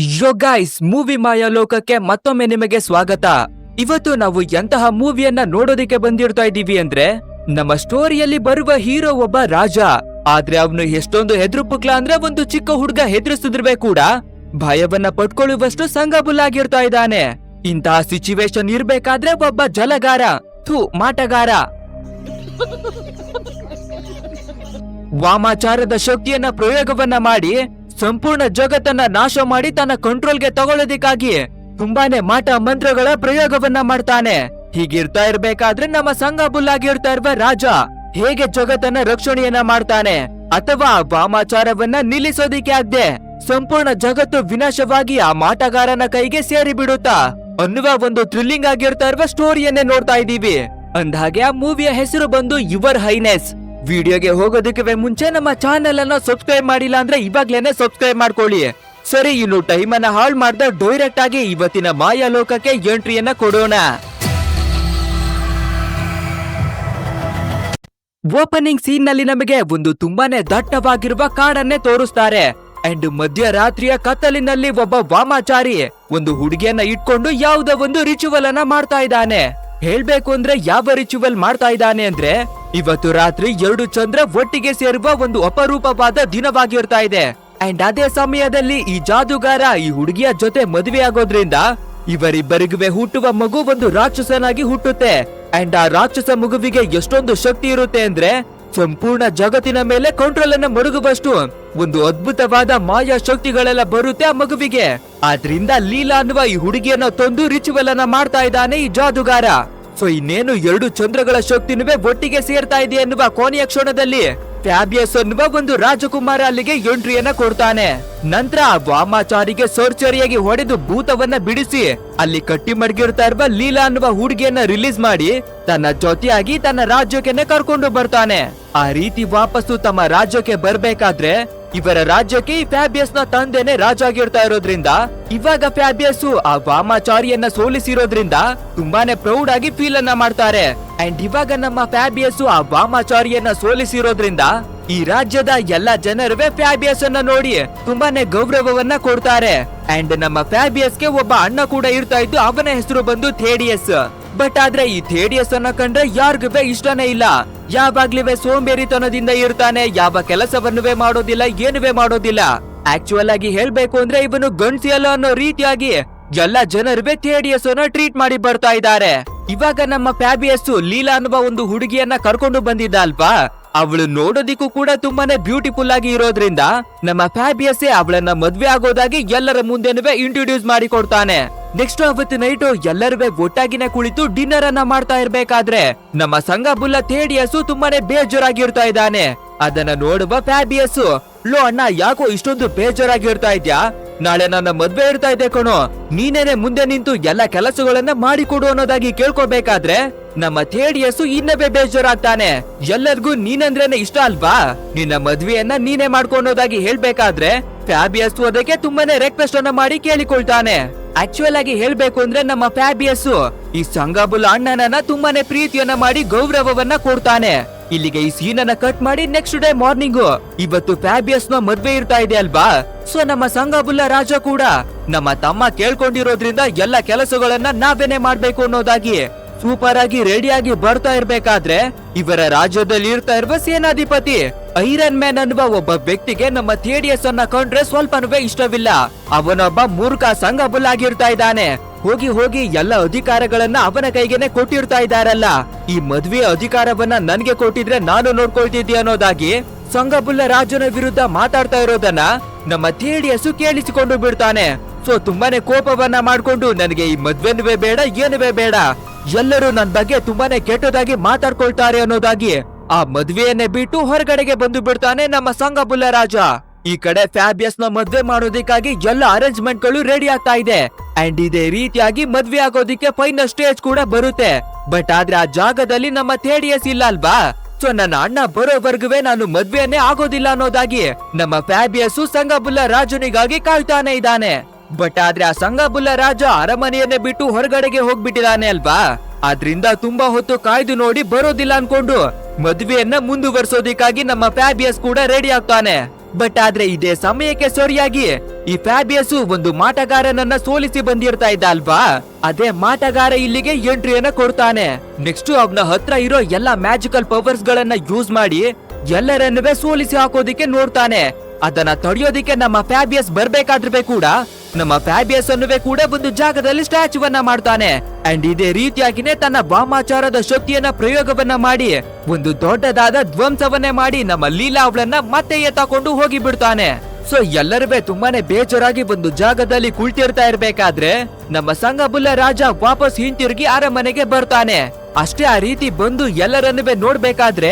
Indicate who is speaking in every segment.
Speaker 1: ಯೋ guys movie ಮಾಯಾ ಲೋಕಕ್ಕೆ ಮತ್ತೊಮ್ಮೆ ನಿಮಗೆ ಸ್ವಾಗತ. ಇವತ್ತು ನಾವು ಎಂತಹ ಮೂವಿಯನ್ನ ನೋಡೋದಿಕ್ಕೆ ಬಂದಿರ್ತಾ ಇದ್ದೀವಿ ಅಂದ್ರೆ, ನಮ್ಮ ಸ್ಟೋರಿಯಲ್ಲಿ ಬರುವ ಹೀರೋ ಒಬ್ಬ ರಾಜ. ಆದ್ರೆ ಅವನು ಎಷ್ಟೊಂದು ಹೆದರುಪುಕ್ಲ ಅಂದ್ರೆ ಒಂದು ಚಿಕ್ಕ ಹುಡುಗ ಹೆದರಿಸಿದ್ರೆ ಕೂಡ. ಭಯವನ್ನ ಪಟ್ಕೊಳ್ಳುವಷ್ಟು ಸಂಗಬುಲ್ಲಾಗಿರ್ತಾ ಇದ್ದಾನೆ. ಇಂತಹ ಸಿಚುವೇಶನ್ ಇರ್ಬೇಕಾದ್ರೆ ಒಬ್ಬ ಜಲಗಾರ. ಥೂ, ಮಾಟಗಾರ. ವಾಮಾಚಾರದ ಶಕ್ತಿಯನ್ನ ಪ್ರಯೋಗವನ್ನ ಮಾಡಿ ಸಂಪೂರ್ಣ ಜಗತ್ತನ್ನ ನಾಶ ಮಾಡಿ ತನ್ನ ಕಂಟ್ರೋಲ್ಗೆ ತಗೊಳ್ಳೋದಿಕ್ಕಾಗಿ ತುಂಬಾನೇ ಮಾಟ ಮಂತ್ರಗಳ ಪ್ರಯೋಗವನ್ನ ಮಾಡ್ತಾನೆ. ಹೀಗಿರ್ತಾ ಇರ್ಬೇಕಾದ್ರೆ ನಮ್ಮ ಸಂಘ ಬುಲ್ಲಾಗಿರ್ತಾ ಇರುವ ರಾಜ ಹೇಗೆ ಜಗತ್ತನ್ನ ರಕ್ಷಣೆಯನ್ನ ಮಾಡ್ತಾನೆ ಅಥವಾ ವಾಮಾಚಾರವನ್ನ ನಿಲ್ಲಿಸೋದಿಕ್ಕೆ ಆಗದೆ ಸಂಪೂರ್ಣ ಜಗತ್ತು ವಿನಾಶವಾಗಿ ಆ ಮಾಟಗಾರನ ಕೈಗೆ ಸೇರಿ ಬಿಡುತ್ತಾ ಅನ್ನುವ ಒಂದು ಥ್ರಿಲ್ಲಿಂಗ್ ಆಗಿರ್ತಾ ಇರುವ ಸ್ಟೋರಿಯನ್ನೇ ನೋಡ್ತಾ ಇದೀವಿ ಅಂದ್ಹಾಗೆ ಆ ಮೂವಿಯ ಹೆಸರು ಬಂದು ಯುವರ್ ಹೈನೆಸ್ ವಿಡಿಯೋಗೆ ಹೋಗೋದಕ್ಕೆ ಮುಂಚೆ ನಮ್ಮ ಚಾನೆಲ್ ಅನ್ನ ಸಬ್ಸ್ಕ್ರೈಬ್ ಮಾಡಿಲ್ಲ ಅಂದ್ರೆ ಇವಾಗ್ಲೇನೆ ಸಬ್ಸ್ಕ್ರೈಬ್ ಮಾಡ್ಕೊಳ್ಳಿ. ಸರಿ, ಇನ್ನು ಟೈಮ್ ಅನ್ನ ಹಾಳ್ ಮಾಡ್ದ ಡೈರೆಕ್ಟ್ ಆಗಿ ಇವತ್ತಿನ ಮಾಯಾ ಲೋಕಕ್ಕೆ ಎಂಟ್ರಿಯನ್ನ ಕೊಡೋಣ. ಓಪನಿಂಗ್ ಸೀನ್ನಲ್ಲಿ ನಮಗೆ ಒಂದು ತುಂಬಾನೇ ದಟ್ಟವಾಗಿರುವ ಕಾಡನ್ನೇ ತೋರಿಸ್ತಾರೆ. ಅಂಡ್ ಮಧ್ಯರಾತ್ರಿಯ ಕತ್ತಲಿನಲ್ಲಿ ಒಬ್ಬ ವಾಮಾಚಾರಿ ಒಂದು ಹುಡುಗಿಯನ್ನ ಇಟ್ಕೊಂಡು ಯಾವುದೋ ಒಂದು ರಿಚುವಲ್ ಅನ್ನ ಮಾಡ್ತಾ ಇದ್ದಾನೆ. ಹೇಳ್ಬೇಕು ಅಂದ್ರೆ ಯಾವ ರಿಚುವಲ್ ಮಾಡ್ತಾ ಇದ್ದಾನೆ ಅಂದ್ರೆ ಇವತ್ತು ರಾತ್ರಿ ಎರಡು ಚಂದ್ರ ಒಟ್ಟಿಗೆ ಸೇರುವ ಒಂದು ಅಪರೂಪವಾದ ದಿನವಾಗಿರ್ತಾ ಇದೆ. ಅಂಡ್ ಅದೇ ಸಮಯದಲ್ಲಿ ಈ ಜಾದುಗಾರ, ಈ ಹುಡುಗಿಯ ಜೊತೆ ಮದುವೆ ಆಗೋದ್ರಿಂದ ಇವರಿಬ್ಬರಿಗುವೆ ಹುಟ್ಟುವ ಮಗು ಒಂದು ರಾಕ್ಷಸನಾಗಿ ಹುಟ್ಟುತ್ತೆ. ಅಂಡ್ ಆ ರಾಕ್ಷಸ ಮಗುವಿಗೆ ಎಷ್ಟೊಂದು ಶಕ್ತಿ ಇರುತ್ತೆ ಅಂದ್ರೆ ಸಂಪೂರ್ಣ ಜಗತ್ತಿನ ಮೇಲೆ ಕಂಟ್ರೋಲ್ ಅನ್ನ ಮರುಗುವಷ್ಟು ಒಂದು ಅದ್ಭುತವಾದ ಮಾಯಾ ಶಕ್ತಿಗಳೆಲ್ಲ ಬರುತ್ತೆ ಆ ಮಗುವಿಗೆ. ಆದ್ರಿಂದ ಲೀಲಾ ಅನ್ನುವ ಈ ಹುಡುಗಿಯನ್ನ ತಂದು ರಿಚುವಲ್ ಅನ್ನ ಮಾಡ್ತಾ ಇದ್ದಾನೆ ಈ ಜಾದುಗಾರ. ಸೊ ಇನ್ನೇನು ಎರಡು ಚಂದ್ರಗಳ ಶಕ್ತಿನೂ ಒಟ್ಟಿಗೆ ಸೇರ್ತಾ ಇದೆ ಎನ್ನುವ ಕೊನೆಯ ಕ್ಷಣದಲ್ಲಿ ಫ್ಯಾಬಿಯಸ್ ಅನ್ನುವ ಒಂದು ರಾಜಕುಮಾರ ಅಲ್ಲಿಗೆ ಎಂಟ್ರಿಯನ್ನ ಕೊಡ್ತಾನೆ. ನಂತರ ಆ ವಾಮಾಚಾರಿಗೆ ಸರ್ಚರಿಯಾಗಿ ಹೊಡೆದು ಭೂತವನ್ನ ಬಿಡಿಸಿ ಅಲ್ಲಿ ಕಟ್ಟಿ ಮಡಗಿರ್ತಾ ಇರುವ ಲೀಲಾ ಅನ್ನುವ ಹುಡುಗಿಯನ್ನ ರಿಲೀಸ್ ಮಾಡಿ ತನ್ನ ಜೊತೆಯಾಗಿ ತನ್ನ ರಾಜ್ಯಕ್ಕೆ ಕರ್ಕೊಂಡು ಬರ್ತಾನೆ. ಆ ರೀತಿ ವಾಪಸ್ಸು ತಮ್ಮ ರಾಜ್ಯಕ್ಕೆ ಬರ್ಬೇಕಾದ್ರೆ ಇವರ ರಾಜ್ಯಕ್ಕೆ ಫ್ಯಾಬಿಯಸ್ನ ತಂದೆನೆ ರಾಜ ಆಗಿರ್ತಾ ಇರೋದ್ರಿಂದ, ಇವಾಗ ಫ್ಯಾಬಿಯಸ್ ಆ ವಾಮಾಚಾರಿಯನ್ನ ಸೋಲಿಸಿರೋದ್ರಿಂದ ತುಂಬಾನೇ ಪ್ರೌಡ್ ಆಗಿ ಫೀಲ್ ಅನ್ನ ಮಾಡ್ತಾರೆ. ಅಂಡ್ ಇವಾಗ ನಮ್ಮ ಫ್ಯಾಬಿಯಸ್ ಆ ವಾಮಾಚಾರಿಯನ್ನ ಸೋಲಿಸಿರೋದ್ರಿಂದ ಈ ರಾಜ್ಯದ ಎಲ್ಲಾ ಜನರುವೆ ಫ್ಯಾಬಿಯಸ್ ಅನ್ನ ನೋಡಿ ತುಂಬಾನೇ ಗೌರವವನ್ನ ಕೊಡ್ತಾರೆ. ಅಂಡ್ ನಮ್ಮ ಫ್ಯಾಬಿಯಸ್ಗೆ ಒಬ್ಬ ಅಣ್ಣ ಕೂಡ ಇರ್ತಾ ಇದ್ದು, ಅವನ ಹೆಸರು ಬಂದು ಥೇಡಿಯಸ್. ಬಟ್ ಆದ್ರೆ ಈ ಥೇಡಿಯಸ್ ಅನ್ನ ಕಂಡ್ರೆ ಯಾರಿಗೂ ಇಷ್ಟನೇ ಇಲ್ಲ. ಯಾವಾಗ್ಲಿವೆ ಸೋಂಬೇರಿತನದಿಂದ ಇರ್ತಾನೆ, ಯಾವ ಕೆಲಸವನ್ನುವೇ ಮಾಡೋದಿಲ್ಲ, ಏನುವೇ ಮಾಡೋದಿಲ್ಲ. ಆಕ್ಚುಯಲ್ ಆಗಿ ಹೇಳ್ಬೇಕು ಅಂದ್ರೆ ಇವನು ಗಂಡ್ಸಿಯಲ್ಲ ಅನ್ನೋ ರೀತಿಯಾಗಿ ಎಲ್ಲ ಜನರುವೆ ಥೇಡಿಯಸ್ ಅನ್ನ ಟ್ರೀಟ್ ಮಾಡಿ ಬರ್ತಾ ಇದ್ದಾರೆ. ಇವಾಗ ನಮ್ಮ ಫ್ಯಾಬಿಯಸ್ ಲೀಲಾ ಅನ್ನುವ ಒಂದು ಹುಡುಗಿಯನ್ನ ಕರ್ಕೊಂಡು ಬಂದಿದ್ದ ಅಲ್ವಾ ಅವಳು ನೋಡೋದಿಕ್ಕೂ ಕೂಡ ತುಂಬಾನೇ ಬ್ಯೂಟಿಫುಲ್ ಆಗಿ ಇರೋದ್ರಿಂದ ನಮ್ಮ ಫ್ಯಾಬಿಯಸ್ ಅವಳನ್ನ ಮದ್ವೆ ಆಗೋದಾಗಿ ಎಲ್ಲರ ಮುಂದೆನುವೆ ಇಂಟ್ರೊಡ್ಯೂಸ್ ಮಾಡಿ ಕೊಡ್ತಾನೆ. ನೆಕ್ಸ್ಟ್ ಅವತ್ತು ನೈಟ್ ಎಲ್ಲರೂ ಒಟ್ಟಾಗಿನ ಕುಳಿತು ಡಿನ್ನರ್ ಅನ್ನ ಮಾಡ್ತಾ ಇರ್ಬೇಕಾದ್ರೆ ನಮ್ಮ ಸಂಘ ಬುಲ್ಲ ಥೇಡಿಯಸ್ ತುಂಬಾನೇ ಬೇಜಾರಾಗಿರ್ತಾ ಇದ್ದಾನೆ. ಅದನ್ನ ನೋಡುವ ಫ್ಯಾಬಿಯಸ್ ಲೋ ಅಣ್ಣ, ಯಾಕೋ ಇಷ್ಟೊಂದು ಬೇಜಾರಾಗಿರ್ತಾ ಇದ್ಯಾ? ನಾಳೆ ನನ್ನ ಮದ್ವೆ ಇರ್ತಾ ಇದೆ ಕಣೋ, ನೀನೇನೆ ಮುಂದೆ ನಿಂತು ಎಲ್ಲ ಕೆಲಸಗಳನ್ನ ಮಾಡಿಕೊಡು ಅನ್ನೋದಾಗಿ ಕೇಳ್ಕೊಬೇಕಾದ್ರೆ ನಮ್ಮ ಥೇಡಿಯಸ್ ಇನ್ನವೇ ಬೇಜಾರಾಗ್ತಾನೆ. ಎಲ್ಲರಿಗೂ ನೀನಂದ್ರೇನೆ ಇಷ್ಟ ಅಲ್ವಾ? ನಿನ್ನ ಮದ್ವೆಯನ್ನ ನೀನೇ ಮಾಡ್ಕೊಳೋದಾಗಿ ಹೇಳ್ಬೇಕಾದ್ರೆ ಫ್ಯಾಬಿಯಸ್ ಅದಕ್ಕೆ ತುಂಬಾನೇ ರಿಕ್ವೆಸ್ಟ್ ಅನ್ನ ಮಾಡಿ ಕೇಳಿಕೊಳ್ತಾನೆ. ಆಕ್ಚುಯಲ್ ಆಗಿ ಹೇಳ್ಬೇಕು ಅಂದ್ರೆ ನಮ್ಮ ಫ್ಯಾಬಿಯಸ್ ಈ ಸಂಗಾಬುಲ್ ಅಣ್ಣನನ್ನ ತುಂಬಾನೇ ಪ್ರೀತಿಯನ್ನ ಮಾಡಿ ಗೌರವವನ್ನ ಕೊಡ್ತಾನೆ. ಇಲ್ಲಿಗೆ ಈ ಸೀನ್ ಅನ್ನ ಕಟ್ ಮಾಡಿ ನೆಕ್ಸ್ಟ್ ಡೇ ಮಾರ್ನಿಂಗ್ ಇವತ್ತು ಫ್ಯಾಬಿಯಸ್ನ ಮದ್ವೆ ಇರ್ತಾ ಇದೆ ಅಲ್ವಾ? ಸೊ ನಮ್ಮ ಸಂಗಾಬುಲ್ಲ ರಾಜ ಕೂಡ. ನಮ್ಮ ತಮ್ಮ ಕೇಳ್ಕೊಂಡಿರೋದ್ರಿಂದ ಎಲ್ಲ ಕೆಲಸಗಳನ್ನ ನಾವೇನೆ ಮಾಡ್ಬೇಕು ಅನ್ನೋದಾಗಿ. ಸೂಪರ್ ಆಗಿ ರೆಡಿಯಾಗಿ ಬರ್ತಾ ಇರ್ಬೇಕಾದ್ರೆ ಇವರ ರಾಜ್ಯದಲ್ಲಿ ಇರ್ತಾ ಇರುವ ಸೇನಾಧಿಪತಿ. ಐರನ್ ಮ್ಯಾನ್ ಅನ್ನುವ ಒಬ್ಬ ವ್ಯಕ್ತಿಗೆ ನಮ್ಮ ಥೇಡಿಯಸ್ ಅನ್ನ ಕಂಡ್ರೆ ಸ್ವಲ್ಪನೂ ಇಷ್ಟವಿಲ್ಲ. ಅವನೊಬ್ಬ ಮೂರ್ಖ ಸಂಘಬುಲ್ ಆಗಿರ್ತಾ ಇದ್ದಾನೆ. ಹೋಗಿ ಹೋಗಿ ಎಲ್ಲ ಅಧಿಕಾರಗಳನ್ನ ಅವನ ಕೈಗೆನೆ ಕೊಟ್ಟಿರ್ತಾ ಇದ್ದಾರಲ್ಲ. ಈ ಮದ್ವೆ ಅಧಿಕಾರವನ್ನ ನನ್ಗೆ ಕೊಟ್ಟಿದ್ರೆ ನಾನು ನೋಡ್ಕೊಳ್ತಿದ್ದೆ ಅನ್ನೋದಾಗಿ ಸಂಘಬುಲ್ಲ ರಾಜನ ವಿರುದ್ಧ ಮಾತಾಡ್ತಾ ಇರೋದನ್ನ ನಮ್ಮ ಥಿಯೇಡಿಯಸ್ ಕೇಳಿಸಿಕೊಂಡು ಬಿಡ್ತಾನೆ. ಸೊ ತುಂಬಾನೇ ಕೋಪವನ್ನ ಮಾಡ್ಕೊಂಡು ನನಗೆ ಈ ಮದ್ವೆನುವೆ ಬೇಡ, ಏನುವೇ ಬೇಡ. ಎಲ್ಲರೂ ನನ್ ಬಗ್ಗೆ ತುಂಬಾನೇ ಕೆಟ್ಟದಾಗಿ ಮಾತಾಡ್ಕೊಳ್ತಾರೆ ಅನ್ನೋದಾಗಿ ಆ ಮದ್ವೆಯನ್ನೇ ಬಿಟ್ಟು ಹೊರಗಡೆಗೆ ಬಂದು ಬಿಡ್ತಾನೆ ನಮ್ಮ ಸಂಘಬುಲ್ಲ ರಾಜ. ಈ ಕಡೆ ಫ್ಯಾಬಿಯಸ್ನ ಮದ್ವೆ ಮಾಡೋದಿಕ್ಕಾಗಿ ಎಲ್ಲ ಅರೇಂಜ್ಮೆಂಟ್ಗಳು ರೆಡಿ ಆಗ್ತಾ ಇದೆ. ಅಂಡ್ ಇದೇ ರೀತಿಯಾಗಿ ಮದ್ವೆ ಆಗೋದಿಕ್ಕೆ ಫೈನಲ್ ಸ್ಟೇಜ್ ಕೂಡ ಬರುತ್ತೆ. ಬಟ್ ಆದ್ರೆ ಆ ಜಾಗದಲ್ಲಿ ನಮ್ಮ ಥೇಡಿಯಸ್ ಇಲ್ಲ ಅಲ್ವಾ? ಸೊ ನನ್ನ ಅಣ್ಣ ಬರೋವರ್ಗುವೆ ನಾನು ಮದ್ವೆಯನ್ನೇ ಆಗೋದಿಲ್ಲ ಅನ್ನೋದಾಗಿ ನಮ್ಮ ಫ್ಯಾಬಿಯಸ್ ಸಂಗಬುಲ್ಲ ರಾಜನಿಗಾಗಿ ಕಾಯ್ತಾನೆ ಇದ್ದಾನೆ. ಬಟ್ ಆದ್ರೆ ಆ ಸಂಗಾಬುಲ್ಲ ರಾಜ ಅರಮನೆಯನ್ನೇ ಬಿಟ್ಟು ಹೊರಗಡೆಗೆ ಹೋಗ್ಬಿಟ್ಟಿದಾನೆ ಅಲ್ವಾ? ಆದ್ರಿಂದ ತುಂಬಾ ಹೊತ್ತು ಕಾಯ್ದು ನೋಡಿ ಬರೋದಿಲ್ಲ ಅನ್ಕೊಂಡು ಮದ್ವೆಯನ್ನ ಮುಂದುವರ್ಸೋದಿಕ್ಕಾಗಿ ನಮ್ಮ ಫ್ಯಾಬಿಯಸ್ ಕೂಡ ರೆಡಿ ಆಗ್ತಾನೆ. ಬಟ್ ಆದ್ರೆ ಇದೇ ಸಮಯಕ್ಕೆ ಸರಿಯಾಗಿ ಈ ಫ್ಯಾಬಿಯಸ್ ಒಂದು ಮಾಟಗಾರನನ್ನ ಸೋಲಿಸಿ ಬಂದಿರ್ತಾ ಇದ್ದ ಅಲ್ವಾ? ಅದೇ ಮಾಟಗಾರ ಇಲ್ಲಿಗೆ ಎಂಟ್ರಿಯನ್ನ ಕೊಡ್ತಾನೆ. ನೆಕ್ಸ್ಟ್ ಅವನ ಹತ್ರ ಇರೋ ಎಲ್ಲಾ ಮ್ಯಾಜಿಕಲ್ ಪವರ್ಸ್ ಗಳನ್ನ ಯೂಸ್ ಮಾಡಿ ಎಲ್ಲರನ್ನುವೆ ಸೋಲಿಸಿ ಹಾಕೋದಿಕ್ಕೆ ನೋಡ್ತಾನೆ. ಅದನ್ನ ತಡೆಯೋದಿಕ್ಕೆ ನಮ್ಮ ಫ್ಯಾಬಿಯಸ್ ಬರ್ಬೇಕಾದ್ರೆ ಕೂಡ, ನಮ್ಮ ಫ್ಯಾಬಿಯಸ್ ಅನ್ನುವೆ ಕೂಡ ಒಂದು ಜಾಗದಲ್ಲಿ ಸ್ಟ್ಯಾಚುವನ್ನ ಮಾಡ್ತಾನೆ. ಅಂಡ್ ಇದೇ ರೀತಿಯಾಗಿನೇ ತನ್ನ ವಾಮಾಚಾರದ ಶಕ್ತಿಯನ್ನ ಪ್ರಯೋಗವನ್ನ ಮಾಡಿ, ಒಂದು ದೊಡ್ಡದಾದ ಧ್ವಂಸವನ್ನೇ ಮಾಡಿ ನಮ್ಮ ಲೀಲಾ ಅವಳನ್ನ ಮತ್ತೆ ಎತ್ತಕೊಂಡು ಹೋಗಿ ಬಿಡ್ತಾನೆ ಸೊ ಎಲ್ಲರೂ ತುಂಬಾನೇ ಬೇಜಾರಾಗಿ ಒಂದು ಜಾಗದಲ್ಲಿ ಕುಳಿತಿರ್ತಾ ಇರ್ಬೇಕಾದ್ರೆ, ನಮ್ಮ ಸಂಗಬುಲ್ಲ ರಾಜ ವಾಪಸ್ ಹಿಂತಿರುಗಿ ಅರಮನೆಗೆ ಬರ್ತಾನೆ. ಅಷ್ಟೇ ಆ ರೀತಿ ಬಂದು ಎಲ್ಲರನ್ನುವೆ ನೋಡ್ಬೇಕಾದ್ರೆ,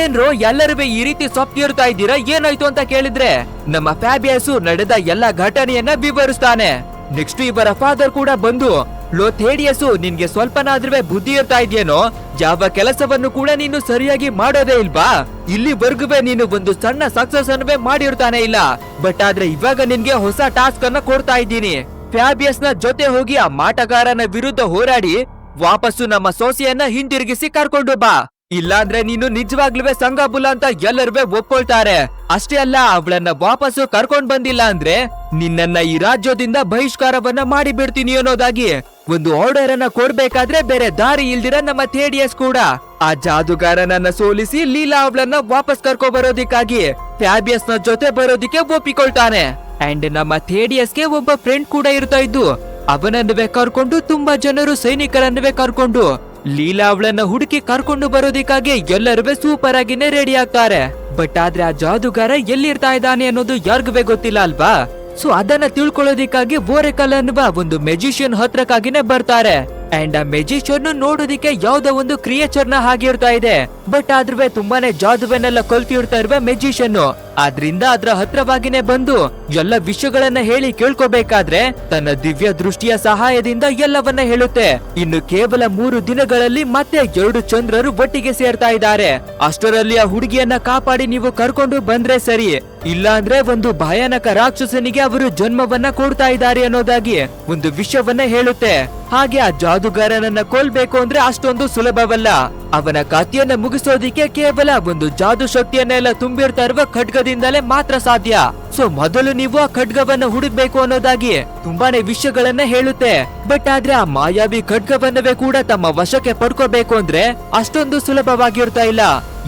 Speaker 1: ಏನ್ರೋ ಎಲ್ಲರೂ ಈ ರೀತಿ ಸೊಪ್ತಿರ್ತಾ ಇದ್ದೀರಾ, ಏನಾಯ್ತು ಅಂತ ಕೇಳಿದ್ರೆ, ನಮ್ಮ ಫ್ಯಾಬಿಯಸ್ ನಡೆದ ಎಲ್ಲ ಘಟನೆಯನ್ನ ವಿವರಿಸ್ತಾನೆ. ನೆಕ್ಸ್ಟ್ ಇವರ ಫಾದರ್ ಕೂಡ ಬಂದು ಲೋಥೇಡಿಯಸ್ ನಿನ್ಗೆ ಸ್ವಲ್ಪನಾದ್ರೂ ಬುದ್ಧಿ ಇರ್ತಾ ಇದೆಯೇನೋ, ಯಾವ ಕೆಲಸವನ್ನು ಕೂಡ ನೀನು ಸರಿಯಾಗಿ ಮಾಡೋದೇ ಇಲ್ವಾ? ಇಲ್ಲಿವರೆಗೂ ನೀನು ಒಂದು ಸಣ್ಣ ಸಕ್ಸಸ್ ಅನ್ನುವೆ ಮಾಡಿರ್ತಾನೆ ಇಲ್ಲ. ಬಟ್ ಆದ್ರೆ ಇವಾಗ ನಿನ್ಗೆ ಹೊಸ ಟಾಸ್ಕ್ ಅನ್ನ ಕೊಡ್ತಾ ಇದ್ದೀನಿ. ಫ್ಯಾಬಿಯಸ್ನ ಜೊತೆ ಹೋಗಿ ಆ ಮಾಟಗಾರನ ವಿರುದ್ಧ ಹೋರಾಡಿ ವಾಪಸ್ಸು ನಮ್ಮ ಸೋಸೆಯನ್ನ ಹಿಂದಿರುಗಿಸಿ ಕರ್ಕೊಂಡು ಬಾ. ಇಲ್ಲಾಂದ್ರೆ ನೀನು ನಿಜವಾಗ್ಲೂ ಸಂಗಾಬುಲ ಅಂತ ಎಲ್ಲರೂ ಒಪ್ಕೊಳ್ತಾರೆ. ಅಷ್ಟೇ ಅಲ್ಲ, ಅವಳನ್ನ ವಾಪಸ್ಸು ಕರ್ಕೊಂಡ್ ಬಂದಿಲ್ಲ ಅಂದ್ರೆ ನಿನ್ನನ್ನ ಈ ರಾಜ್ಯದಿಂದ ಬಹಿಷ್ಕಾರವನ್ನ ಮಾಡಿ ಬಿಡ್ತೀನಿ ಅನ್ನೋದಾಗಿ. ಒಂದು ಆರ್ಡರ್ ಅನ್ನ ಕೊಡ್ಬೇಕಾದ್ರೆ ಬೇರೆ ದಾರಿ ಇಲ್ದಿರ ನಮ್ಮ ಥೇಡಿಯಸ್ ಕೂಡ. ಆ ಜಾದುಗಾರನನ್ನ ಸೋಲಿಸಿ ಲೀಲಾ ಅವಳನ್ನ ವಾಪಸ್ ಕರ್ಕೊ ಬರೋದಿಕ್ಕಾಗಿ ಫ್ಯಾಬಿಯಸ್ನ ಜೊತೆ ಬರೋದಿಕ್ಕೆ ಒಪ್ಪಿಕೊಳ್ತಾನೆ. ಅಂಡ್ ನಮ್ಮ ಥೇಡಿಯಸ್ಗೆ ಒಬ್ಬ ಫ್ರೆಂಡ್ ಕೂಡ ಇರ್ತಾ ಇದ್ದು ಅವನನ್ನುವೆ ಕರ್ಕೊಂಡು ತುಂಬಾ ಜನರು ಸೈನಿಕರನ್ನುವೆ ಕರ್ಕೊಂಡು ಲೀಲಾ ಅವಳನ್ನ ಹುಡುಕಿ ಕರ್ಕೊಂಡು ಬರೋದಿಕ್ಕಾಗಿ ಎಲ್ಲರೂ ಸೂಪರ್ ಆಗಿನೇ ರೆಡಿ ಆಗ್ತಾರೆ. ಬಟ್ ಆದ್ರೆ ಆ ಜಾದುಗಾರ ಎಲ್ಲಿರ್ತಾ ಇದ್ದಾನೆ ಅನ್ನೋದು ಯಾರಿಗೂ ಗೊತ್ತಿಲ್ಲ ಅಲ್ವಾ? ಸೊ ಅದನ್ನ ತಿಳ್ಕೊಳ್ಳೋದಿಕ್ಕಾಗಿ ಬೋರೆಕಲ್ ಅನ್ನುವ ಒಂದು ಮೆಜಿಷಿಯನ್ ಹತ್ರಕ್ಕಾಗಿನೇ ಬರ್ತಾರೆ. ಅಂಡ್ ಆ ಮೆಜಿಷಿಯನ್ ನೋಡೋದಿಕ್ಕೆ ಯಾವ್ದೋ ಒಂದು ಕ್ರಿಯೇಚರ್ನ ಹಾಗಿರ್ತಾ ಇದೆ. ಬಟ್ ಆದ್ರೂ ತುಂಬಾನೇ ಜಾದುವೆನೆಲ್ಲ ಕಲ್ತಿರ್ತಾ ಇರುವ ಮೆಜಿಷಿಯನ್ ಆದ್ರಿಂದ ಅದ್ರ ಹತ್ರವಾಗಿನೇ ಬಂದು ಎಲ್ಲ ವಿಷಯಗಳನ್ನ ಹೇಳಿ ಕೇಳ್ಕೋಬೇಕಾದ್ರೆ ತನ್ನ ದಿವ್ಯ ದೃಷ್ಟಿಯ ಸಹಾಯದಿಂದ ಎಲ್ಲವನ್ನ ಹೇಳುತ್ತೆ. ಇನ್ನು ಕೇವಲ ಮೂರು ದಿನಗಳಲ್ಲಿ ಮತ್ತೆ ಎರಡು ಚಂದ್ರರು ಒಟ್ಟಿಗೆ ಸೇರ್ತಾ ಇದ್ದಾರೆ. ಅಷ್ಟರಲ್ಲಿ ಆ ಹುಡುಗಿಯನ್ನ ಕಾಪಾಡಿ ನೀವು ಕರ್ಕೊಂಡು ಬಂದ್ರೆ ಸರಿ. ಇಲ್ಲ ಅಂದ್ರೆ ಒಂದು ಭಯಾನಕ ರಾಕ್ಷಸನಿಗೆ ಅವರು ಜನ್ಮವನ್ನ ಕೊಡ್ತಾ ಇದ್ದಾರೆ ಅನ್ನೋದಾಗಿ ಒಂದು ವಿಷಯವನ್ನ ಹೇಳುತ್ತೆ. ಹಾಗೆ ಆ ಜಾದುಗಾರನನ್ನ ಕೊಲ್ಬೇಕು ಅಂದ್ರೆ ಅಷ್ಟೊಂದು ಸುಲಭವಲ್ಲ. ಅವನ ಕಥೆಯನ್ನ ಮುಗಿಸೋದಿಕ್ಕೆ ಕೇವಲ ಒಂದು ಜಾದು ಶಕ್ತಿಯನ್ನೆಲ್ಲ ತುಂಬಿರ್ತಾ ಇರುವ ಖಡ್ಗದಿಂದಲೇ ಮಾತ್ರ ಸಾಧ್ಯ. ಸೊ ಮೊದಲು ನೀವು ಆ ಖಡ್ಗವನ್ನ ಹುಡುಕ್ಬೇಕು ಅನ್ನೋದಾಗಿ ತುಂಬಾನೇ ವಿಷಯಗಳನ್ನ ಹೇಳುತ್ತೆ. ಬಟ್ ಆದ್ರೆ ಆ ಮಾಯಾವಿ ಖಡ್ಗವನ್ನವೇ ಕೂಡ ತಮ್ಮ ವಶಕ್ಕೆ ಪಡ್ಕೋಬೇಕು ಅಂದ್ರೆ ಅಷ್ಟೊಂದು ಸುಲಭವಾಗಿರ್ತಾ ಇಲ್ಲ.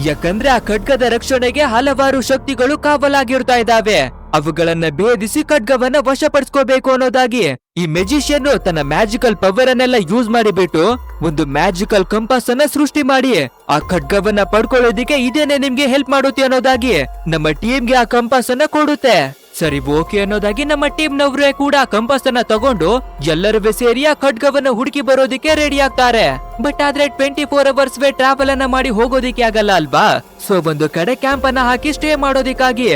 Speaker 1: ಯಾಕಂದ್ರೆ ಆ ಖಡ್ಗದ ರಕ್ಷಣೆಗೆ ಹಲವಾರು ಶಕ್ತಿಗಳು ಕಾವಲಾಗಿರ್ತಾ ಇದ್ದಾವೆ. ಅವುಗಳನ್ನ ಭೇದಿಸಿ ಖಡ್ಗವನ್ನ ವಶಪಡಿಸ್ಕೋಬೇಕು ಅನ್ನೋದಾಗಿ ಈ ಮೆಜಿಷಿಯನ್ ತನ್ನ ಮ್ಯಾಜಿಕಲ್ ಪವರ್ ಅನ್ನೆಲ್ಲ ಯೂಸ್ ಮಾಡಿಬಿಟ್ಟು ಒಂದು ಮ್ಯಾಜಿಕಲ್ ಕಂಪಾಸ್ ಅನ್ನ ಸೃಷ್ಟಿ ಮಾಡಿ ಆ ಖಡ್ಗವನ್ನ ಪಡ್ಕೊಳ್ಳೋದಿಕ್ಕೆ ಇದೇನೆ ನಿಮ್ಗೆ ಹೆಲ್ಪ್ ಮಾಡುತ್ತೆ ಅನ್ನೋದಾಗಿ ನಮ್ಮ ಟೀಮ್ಗೆ ಆ ಕಂಪಾಸ್ ಅನ್ನ ಕೊಡುತ್ತೆ. ಸರಿ ಓಕೆ ಅನ್ನೋದಾಗಿ ನಮ್ಮ ಟೀಮ್ ನವರೇ ಕೂಡ ಕಂಪಾಸ್ ಅನ್ನ ತಗೊಂಡು ಎಲ್ಲರೂ ಸೇರಿ ಆ ಖಡ್ಗವನ್ನ ಹುಡುಕಿ ಬರೋದಿಕ್ಕೆ ರೆಡಿ ಆಗ್ತಾರೆ. ಬಟ್ ಆದ್ರೆ twenty four hours way travel ಅನ್ನ ಮಾಡಿ ಹೋಗೋದಿಕ್ಕೆ ಆಗಲ್ಲ ಅಲ್ವಾ? ಸೊ ಒಂದು ಕಡೆ ಕ್ಯಾಂಪ್ ಅನ್ನ ಹಾಕಿ ಸ್ಟೇ ಮಾಡೋದಿಕ್ಕಾಗಿ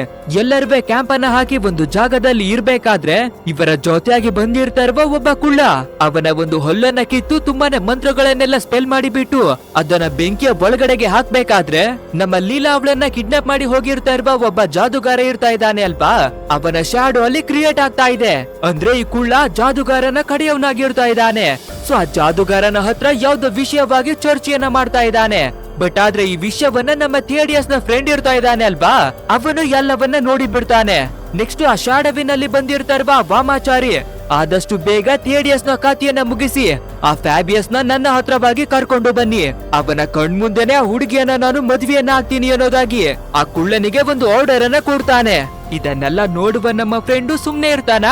Speaker 1: ಎಲ್ಲರೂ ಕ್ಯಾಂಪ್ ಅನ್ನ ಹಾಕಿ ಒಂದು ಜಾಗದಲ್ಲಿ ಇರ್ಬೇಕಾದ್ರೆ ಇವರ ಜೊತೆಯಾಗಿ ಬಂದಿರ್ತಾ ಒಬ್ಬ ಕುಳ್ಳ. ಅವನ ಒಂದು ಹೊಲ್ಲನ್ನ ಕಿತ್ತು ತುಂಬಾನೇ ಮಂತ್ರಗಳನ್ನೆಲ್ಲ ಸ್ಪೆಲ್ ಮಾಡಿಬಿಟ್ಟು ಅದನ್ನ ಬೆಂಕಿಯ ಒಳಗಡೆಗೆ ಹಾಕ್ಬೇಕಾದ್ರೆ ನಮ್ಮ ಲೀಲಾ ಅವಳನ್ನ ಕಿಡ್ನಾಪ್ ಮಾಡಿ ಹೋಗಿರ್ತಾ ಇರುವ ಒಬ್ಬ ಜಾದುಗಾರ ಇರ್ತಾ ಇದ್ದಾನೆ ಅಲ್ವಾ? ಅವನ ಶಾಡೋ ಅಲ್ಲಿ ಕ್ರಿಯೇಟ್ ಆಗ್ತಾ ಇದೆ. ಅಂದ್ರೆ ಈ ಕುಳ್ಳ ಜಾದುಗಾರನ ಕಡೆಯವನಾಗಿರ್ತಾ ಇದ್ದಾನೆ. ಸೊ ಆ ಜಾದುಗಾರನ ಹತ್ರ ಯಾವ್ದೋ ವಿಷಯವಾಗಿ ಚರ್ಚೆಯನ್ನ ಮಾಡ್ತಾ ಇದ್ದಾನೆ. ಬಟ್ ಆದ್ರೆ ಈ ವಿಷಯವನ್ನ ನಮ್ಮ ಥಿಯಡಿಯಸ್ನ ಫ್ರೆಂಡ್ ಇರ್ತಾ ಇದ್ದಾನೆ ಅಲ್ವಾ? ಅವನು ಎಲ್ಲವನ್ನ ನೋಡಿ ಬಿಡ್ತಾನೆ. ನೆಕ್ಸ್ಟ್ ಆ ಶಾಡವಿನಲ್ಲಿ ಬಂದಿರ್ತಾ ಇರುವ ಆ ವಾಮಾಚಾರಿ, ಆದಷ್ಟು ಬೇಗ ಥಿಯಡಿಯಸ್ನ ಖಾತೆಯನ್ನ ಮುಗಿಸಿ, ಆ ಫ್ಯಾಬಿಯಸ್ನ ನನ್ನ ಹತ್ರವಾಗಿ ಕರ್ಕೊಂಡು ಬನ್ನಿ. ಅವನ ಕಣ್ಮುಂದೆನೆ ಆ ಹುಡುಗಿಯನ್ನ ನಾನು ಮದುವೆಯನ್ನ ಆಗ್ತೀನಿ ಅನ್ನೋದಾಗಿ, ಆ ಕುಳ್ಳನಿಗೆ ಒಂದು ಆರ್ಡರ್ ಅನ್ನ ಕೊಡ್ತಾನೆ. ಇದನ್ನೆಲ್ಲ ನೋಡುವ ನಮ್ಮ ಫ್ರೆಂಡು ಸುಮ್ನೆ ಇರ್ತಾನ?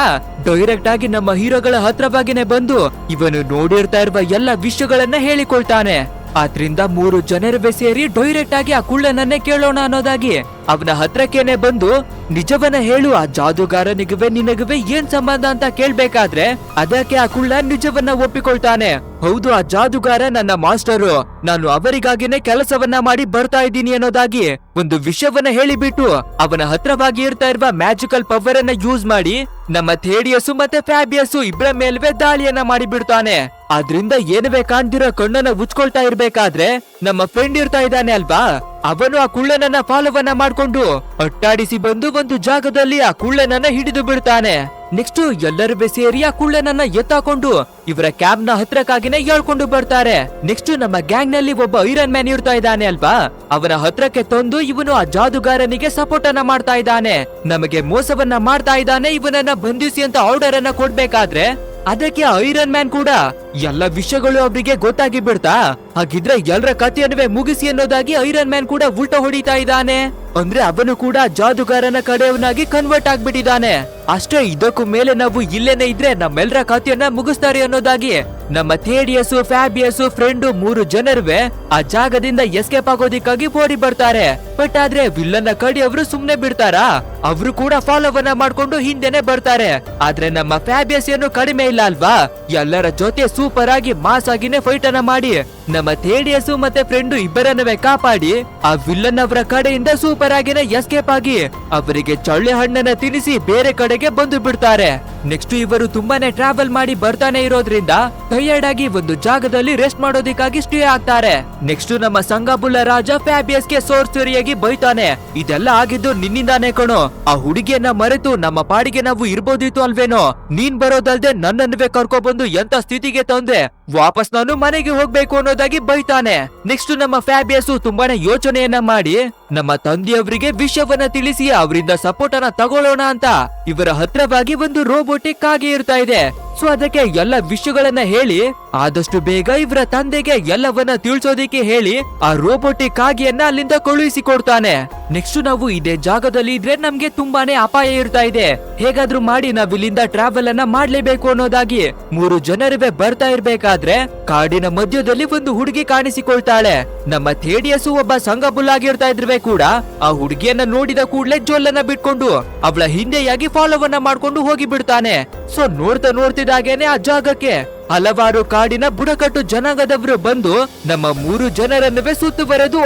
Speaker 1: ಡೈರೆಕ್ಟ್ ಆಗಿ ನಮ್ಮ ಹೀರೋಗಳ ಹತ್ರವಾಗಿನೇ ಬಂದು ಇವನು ನೋಡಿರ್ತಾ ಇರುವ ಎಲ್ಲ ವಿಷಯಗಳನ್ನ ಹೇಳಿಕೊಳ್ತಾನೆ. ಆದ್ರಿಂದ ಮೂರು ಜನರುವೆ ಸೇರಿ ಡೈರೆಕ್ಟ್ ಆಗಿ ಆ ಕುಳ್ಳನನ್ನೇ ಕೇಳೋಣ ಅನ್ನೋದಾಗಿ ಅವನ ಹತ್ರಕ್ಕೇನೆ ಬಂದು, ನಿಜವನ್ನ ಹೇಳು, ಆ ಜಾದುಗಾರನಿಗುವೆ, ನಿನಗುವೆ ಏನ್ ಸಂಬಂಧ ಅಂತ ಕೇಳ್ಬೇಕಾದ್ರೆ ಅದಕ್ಕೆ ಆ ಕುಳ್ಳ ನಿಜವನ್ನ ಒಪ್ಪಿಕೊಳ್ತಾನೆ. ಹೌದು, ಆ ಜಾದುಗಾರ ನನ್ನ ಮಾಸ್ಟರು. ನಾನು ಅವರಿಗಾಗಿನೇ ಕೆಲಸವನ್ನ ಮಾಡಿ ಬರ್ತಾ ಇದ್ದೀನಿ ಅನ್ನೋದಾಗಿ ಒಂದು ವಿಷಯವನ್ನ ಹೇಳಿಬಿಟ್ಟು ಅವನ ಹತ್ರವಾಗಿ ಇರ್ತಾ ಇರುವ ಮ್ಯಾಜಿಕಲ್ ಪವರ್ ಅನ್ನ ಯೂಸ್ ಮಾಡಿ ನಮ್ಮ ಥೇಡಿಯಸ್ಸು ಮತ್ತೆ ಫ್ಯಾಬಿಯಸ್ಸು ಇಬ್ಬರ ಮೇಲ್ವೆ ದಾಳಿಯನ್ನ ಮಾಡಿಬಿಡ್ತಾನೆ. ಅದ್ರಿಂದ ಆದ್ರಿಂದ ಏನುವೆ ಕಣ್ಣನ್ನ ಉಚ್ಕೊಳ್ತಾ ಇರ್ಬೇಕಾದ್ರೆ ನಮ್ಮ ಫ್ರೆಂಡ್ ಇರ್ತಾ ಇದ್ದಾನೆ ಅಲ್ವಾ? ಅವನು ಆ ಕುಳ್ಳನನ್ನ ಫಾಲೋವನ್ನ ಮಾಡ್ಕೊಂಡು ಅಟ್ಟಾಡಿಸಿ ಬಂದು ಒಂದು ಜಾಗದಲ್ಲಿ ಆ ಕುಳ್ಳನನ್ನ ಹಿಡಿದು ಬಿಡ್ತಾನೆ. ನೆಕ್ಸ್ಟ್ ಎಲ್ಲರೂ ಸೇರಿ ಆ ಕುಳ್ಳನನ್ನ ಎತ್ತಾಕೊಂಡು ಇವರ ಕ್ಯಾಬ್ನ ಹತ್ರಕ್ಕಾಗಿನೇ ಹೇಳ್ಕೊಂಡು ಬರ್ತಾರೆ. ನೆಕ್ಸ್ಟ್ ನಮ್ಮ ಗ್ಯಾಂಗ್ನಲ್ಲಿ ಒಬ್ಬ ಐರನ್ ಮ್ಯಾನ್ ಇರ್ತಾ ಇದ್ದಾನೆ ಅಲ್ವಾ? ಅವನ ಹತ್ರಕ್ಕೆ ತಂದು ಇವನು ಆ ಜಾದುಗಾರನಿಗೆ ಸಪೋರ್ಟ್ ಅನ್ನ ಮಾಡ್ತಾ ಇದ್ದಾನೆ. ನಮಗೆ ಮೋಸವನ್ನ ಮಾಡ್ತಾ ಇದ್ದಾನೆ, ಇವನನ್ನ ಬಂಧಿಸಿ ಅಂತ ಆರ್ಡರ್ ಅನ್ನ ಕೊಡ್ಬೇಕಾದ್ರೆ ಅದಕ್ಕೆ ಐರನ್ ಮ್ಯಾನ್ ಕೂಡ ಎಲ್ಲ ವಿಷಯಗಳು ಅವರಿಗೆ ಗೊತ್ತಾಗಿ ಬಿಡ್ತಾ? ಹಾಗಿದ್ರೆ ಎಲ್ಲರ ಕಥೆಯನ್ನುವೆ ಮುಗಿಸಿ ಅನ್ನೋದಾಗಿ ಐರನ್ ಮ್ಯಾನ್ ಕೂಡ ಉಲ್ಟ ಹೊಡಿತಾ ಇದ್ದಾನೆ. ಅಂದ್ರೆ ಅವನು ಕೂಡ ಜಾದುಗಾರನ ಕಡೆಯವನಾಗಿ ಕನ್ವರ್ಟ್ ಆಗ್ಬಿಟ್ಟಿದ್ದಾನೆ. ಅಷ್ಟೇ, ಇದಕ್ಕೂ ಮೇಲೆ ನಾವು ಇಲ್ಲೇನೆ ಇದ್ರೆ ನಮ್ಮೆಲ್ಲರ ಕಥೆಯನ್ನ ಮುಗಿಸ್ತಾರೆ ಅನ್ನೋದಾಗಿ. ನಮ್ಮ ಥೇಡಿಯಸ್ ಫ್ಯಾಬಿಯಸ್ ಫ್ರೆಂಡು ಮೂರು ಜನರುವೆ ಆ ಜಾಗದಿಂದ ಎಸ್ಕೇಪ್ ಆಗೋದಿಕ್ಕಾಗಿ ಓಡಿ ಬರ್ತಾರೆ. ಬಟ್ ಆದ್ರೆ ವಿಲ್ಲನ್ನ ಕಡಿ ಅವರು ಸುಮ್ನೆ ಬಿಡ್ತಾರಾ? ಅವರು ಕೂಡ ಫಾಲೋವನ್ನ ಮಾಡ್ಕೊಂಡು ಹಿಂದೆನೆ ಬರ್ತಾರೆ. ಆದ್ರೆ ನಮ್ಮ ಫ್ಯಾಬಿಯಸ್ ಏನು ಕಡಿಮೆ ಇಲ್ಲ ಅಲ್ವಾ? ಎಲ್ಲರ ಜೊತೆ ಸೂಪರ್ ಆಗಿ ಮಾಸ್ ಆಗಿನೇ ಫೈಟ್ ಅನ್ನ ಮಾಡಿ. ನಮ್ಮ ತೇಡಿಯಸು ಮತ್ತೆ ಫ್ರೆಂಡು ಇಬ್ಬರನ್ನವೇ ಕಾಪಾಡಿ, ಆ ವಿಲ್ಲನ್ ಅವರ ಕಡೆಯಿಂದ ಸೂಪರ್ ಆಗಿನ ಎಸ್ಕೇಪ್ ಆಗಿ ಅವರಿಗೆ ಚಳ್ಳೆ ಹಣ್ಣನ್ನ ತಿನ್ನಿಸಿ ಬೇರೆ ಕಡೆಗೆ ಬಂದು ಬಿಡ್ತಾರೆ. ನೆಕ್ಸ್ಟ್ ಇವರು ತುಂಬಾನೇ ಟ್ರಾವೆಲ್ ಮಾಡಿ ಬರ್ತಾನೆ ಇರೋದ್ರಿಂದ ಟಯರ್ಡ್ ಆಗಿ ಒಂದು ಜಾಗದಲ್ಲಿ ರೆಸ್ಟ್ ಮಾಡೋದಿಕ್ಕಾಗಿ ಸ್ಟೇ ಆಗ್ತಾರೆ. ನೆಕ್ಸ್ಟ್ ನಮ್ಮ ಸಂಗಾಬುಲ್ಲ ರಾಜ ಫ್ಯಾಬಿಯಸ್ಗೆ ಸೋರ್ಸರಿಯಾಗಿ ಬೈತಾನೆ. ಇದೆಲ್ಲ ಆಗಿದ್ದು ನಿನ್ನಿಂದಾನೆ ಕಣೋ. ಆ ಹುಡುಗಿಯನ್ನ ಮರೆತು ನಮ್ಮ ಪಾಡಿಗೆ ನಾವು ಇರ್ಬೋದಿತ್ತು ಅಲ್ವೇನೋ? ನೀನ್ ಬರೋದಲ್ದೆ ನನ್ನನ್ನುವೆ ಕರ್ಕೊಬಂದು ಎಂತ ಸ್ಥಿತಿಗೆ ತಂದೆ? ವಾಪಸ್ ನಾನು ಮನೆಗೆ ಹೋಗ್ಬೇಕು ಅನ್ನೋದಾಗಿ ಬೈತಾನೆ. ನೆಕ್ಸ್ಟ್ ನಮ್ಮ ಫ್ಯಾಬಿಯಸ್ ತುಂಬಾನೇ ಯೋಚನೆಯನ್ನ ಮಾಡಿ, ನಮ್ಮ ತಂದೆಯವರಿಗೆ ವಿಷಯವನ್ನ ತಿಳಿಸಿ ಅವರಿಂದ ಸಪೋರ್ಟ್ ಅನ್ನ ತಗೊಳ್ಳೋಣ ಅಂತ. ಇವರ ಹತ್ರವಾಗಿ ಒಂದು ರೋಬೋಟಿಕ್ ಆಗಿ ಇರ್ತಾ ಇದೆ. ಸೊ ಅದಕ್ಕೆ ಎಲ್ಲ ವಿಷಯಗಳನ್ನ ಹೇಳಿ, ಆದಷ್ಟು ಬೇಗ ಇವರ ತಂದೆಗೆ ಎಲ್ಲವನ್ನ ತಿಳ್ಸೋದಿಕ್ಕೆ ಹೇಳಿ, ಆ ರೋಬೋಟಿಕ್ ಕಾಗಿಯನ್ನ ಅಲ್ಲಿಂದ ಕಳುಹಿಸಿ ಕೊಡ್ತಾನೆ ನೆಕ್ಸ್ಟ್ ನಾವು ಇದೇ ಜಾಗದಲ್ಲಿ ಇದ್ರೆ ನಮ್ಗೆ ತುಂಬಾನೇ ಅಪಾಯ ಇರ್ತಾ ಇದೆ. ಹೇಗಾದ್ರೂ ಮಾಡಿ ನಾವ್ ಇಲ್ಲಿಂದ ಟ್ರಾವೆಲ್ ಅನ್ನ ಮಾಡ್ಲೇಬೇಕು ಅನ್ನೋದಾಗಿ ಮೂರು ಜನರಿವೆ ಬರ್ತಾ ಇರ್ಬೇಕಾದ್ರೆ ಕಾಡಿನ ಮಧ್ಯದಲ್ಲಿ ಒಂದು ಹುಡುಗಿ ಕಾಣಿಸಿಕೊಳ್ತಾಳೆ. ನಮ್ಮ ಥೇಡಿಯಸ್ ಒಬ್ಬ ಸಂಗಬುಲ್ ಆಗಿರ್ತಾ ಇದ್ರೆ ಕೂಡ, ಆ ಹುಡುಗಿಯನ್ನ ನೋಡಿದ ಕೂಡಲೇ ಜೋಲನ್ನ ಬಿಟ್ಕೊಂಡು ಅವಳ ಹಿಂದೆಯಾಗಿ ಫಾಲೋವನ್ನ ಮಾಡ್ಕೊಂಡು ಹೋಗಿ ಬಿಡ್ತಾನೆ ಸೊ ನೋಡ್ತಾ ನೋಡ್ತಿದ್ದಾಗೇನೆ ಆ ಜಾಗಕ್ಕೆ. ಹಲವಾರು ಕಾಡಿನ ಬುಡಕಟ್ಟು ಜನಾಂಗದವರು ಬಂದು ನಮ್ಮ ಮೂರು ಜನರನ್ನುವೆ ಸುತ್ತುವರೆದು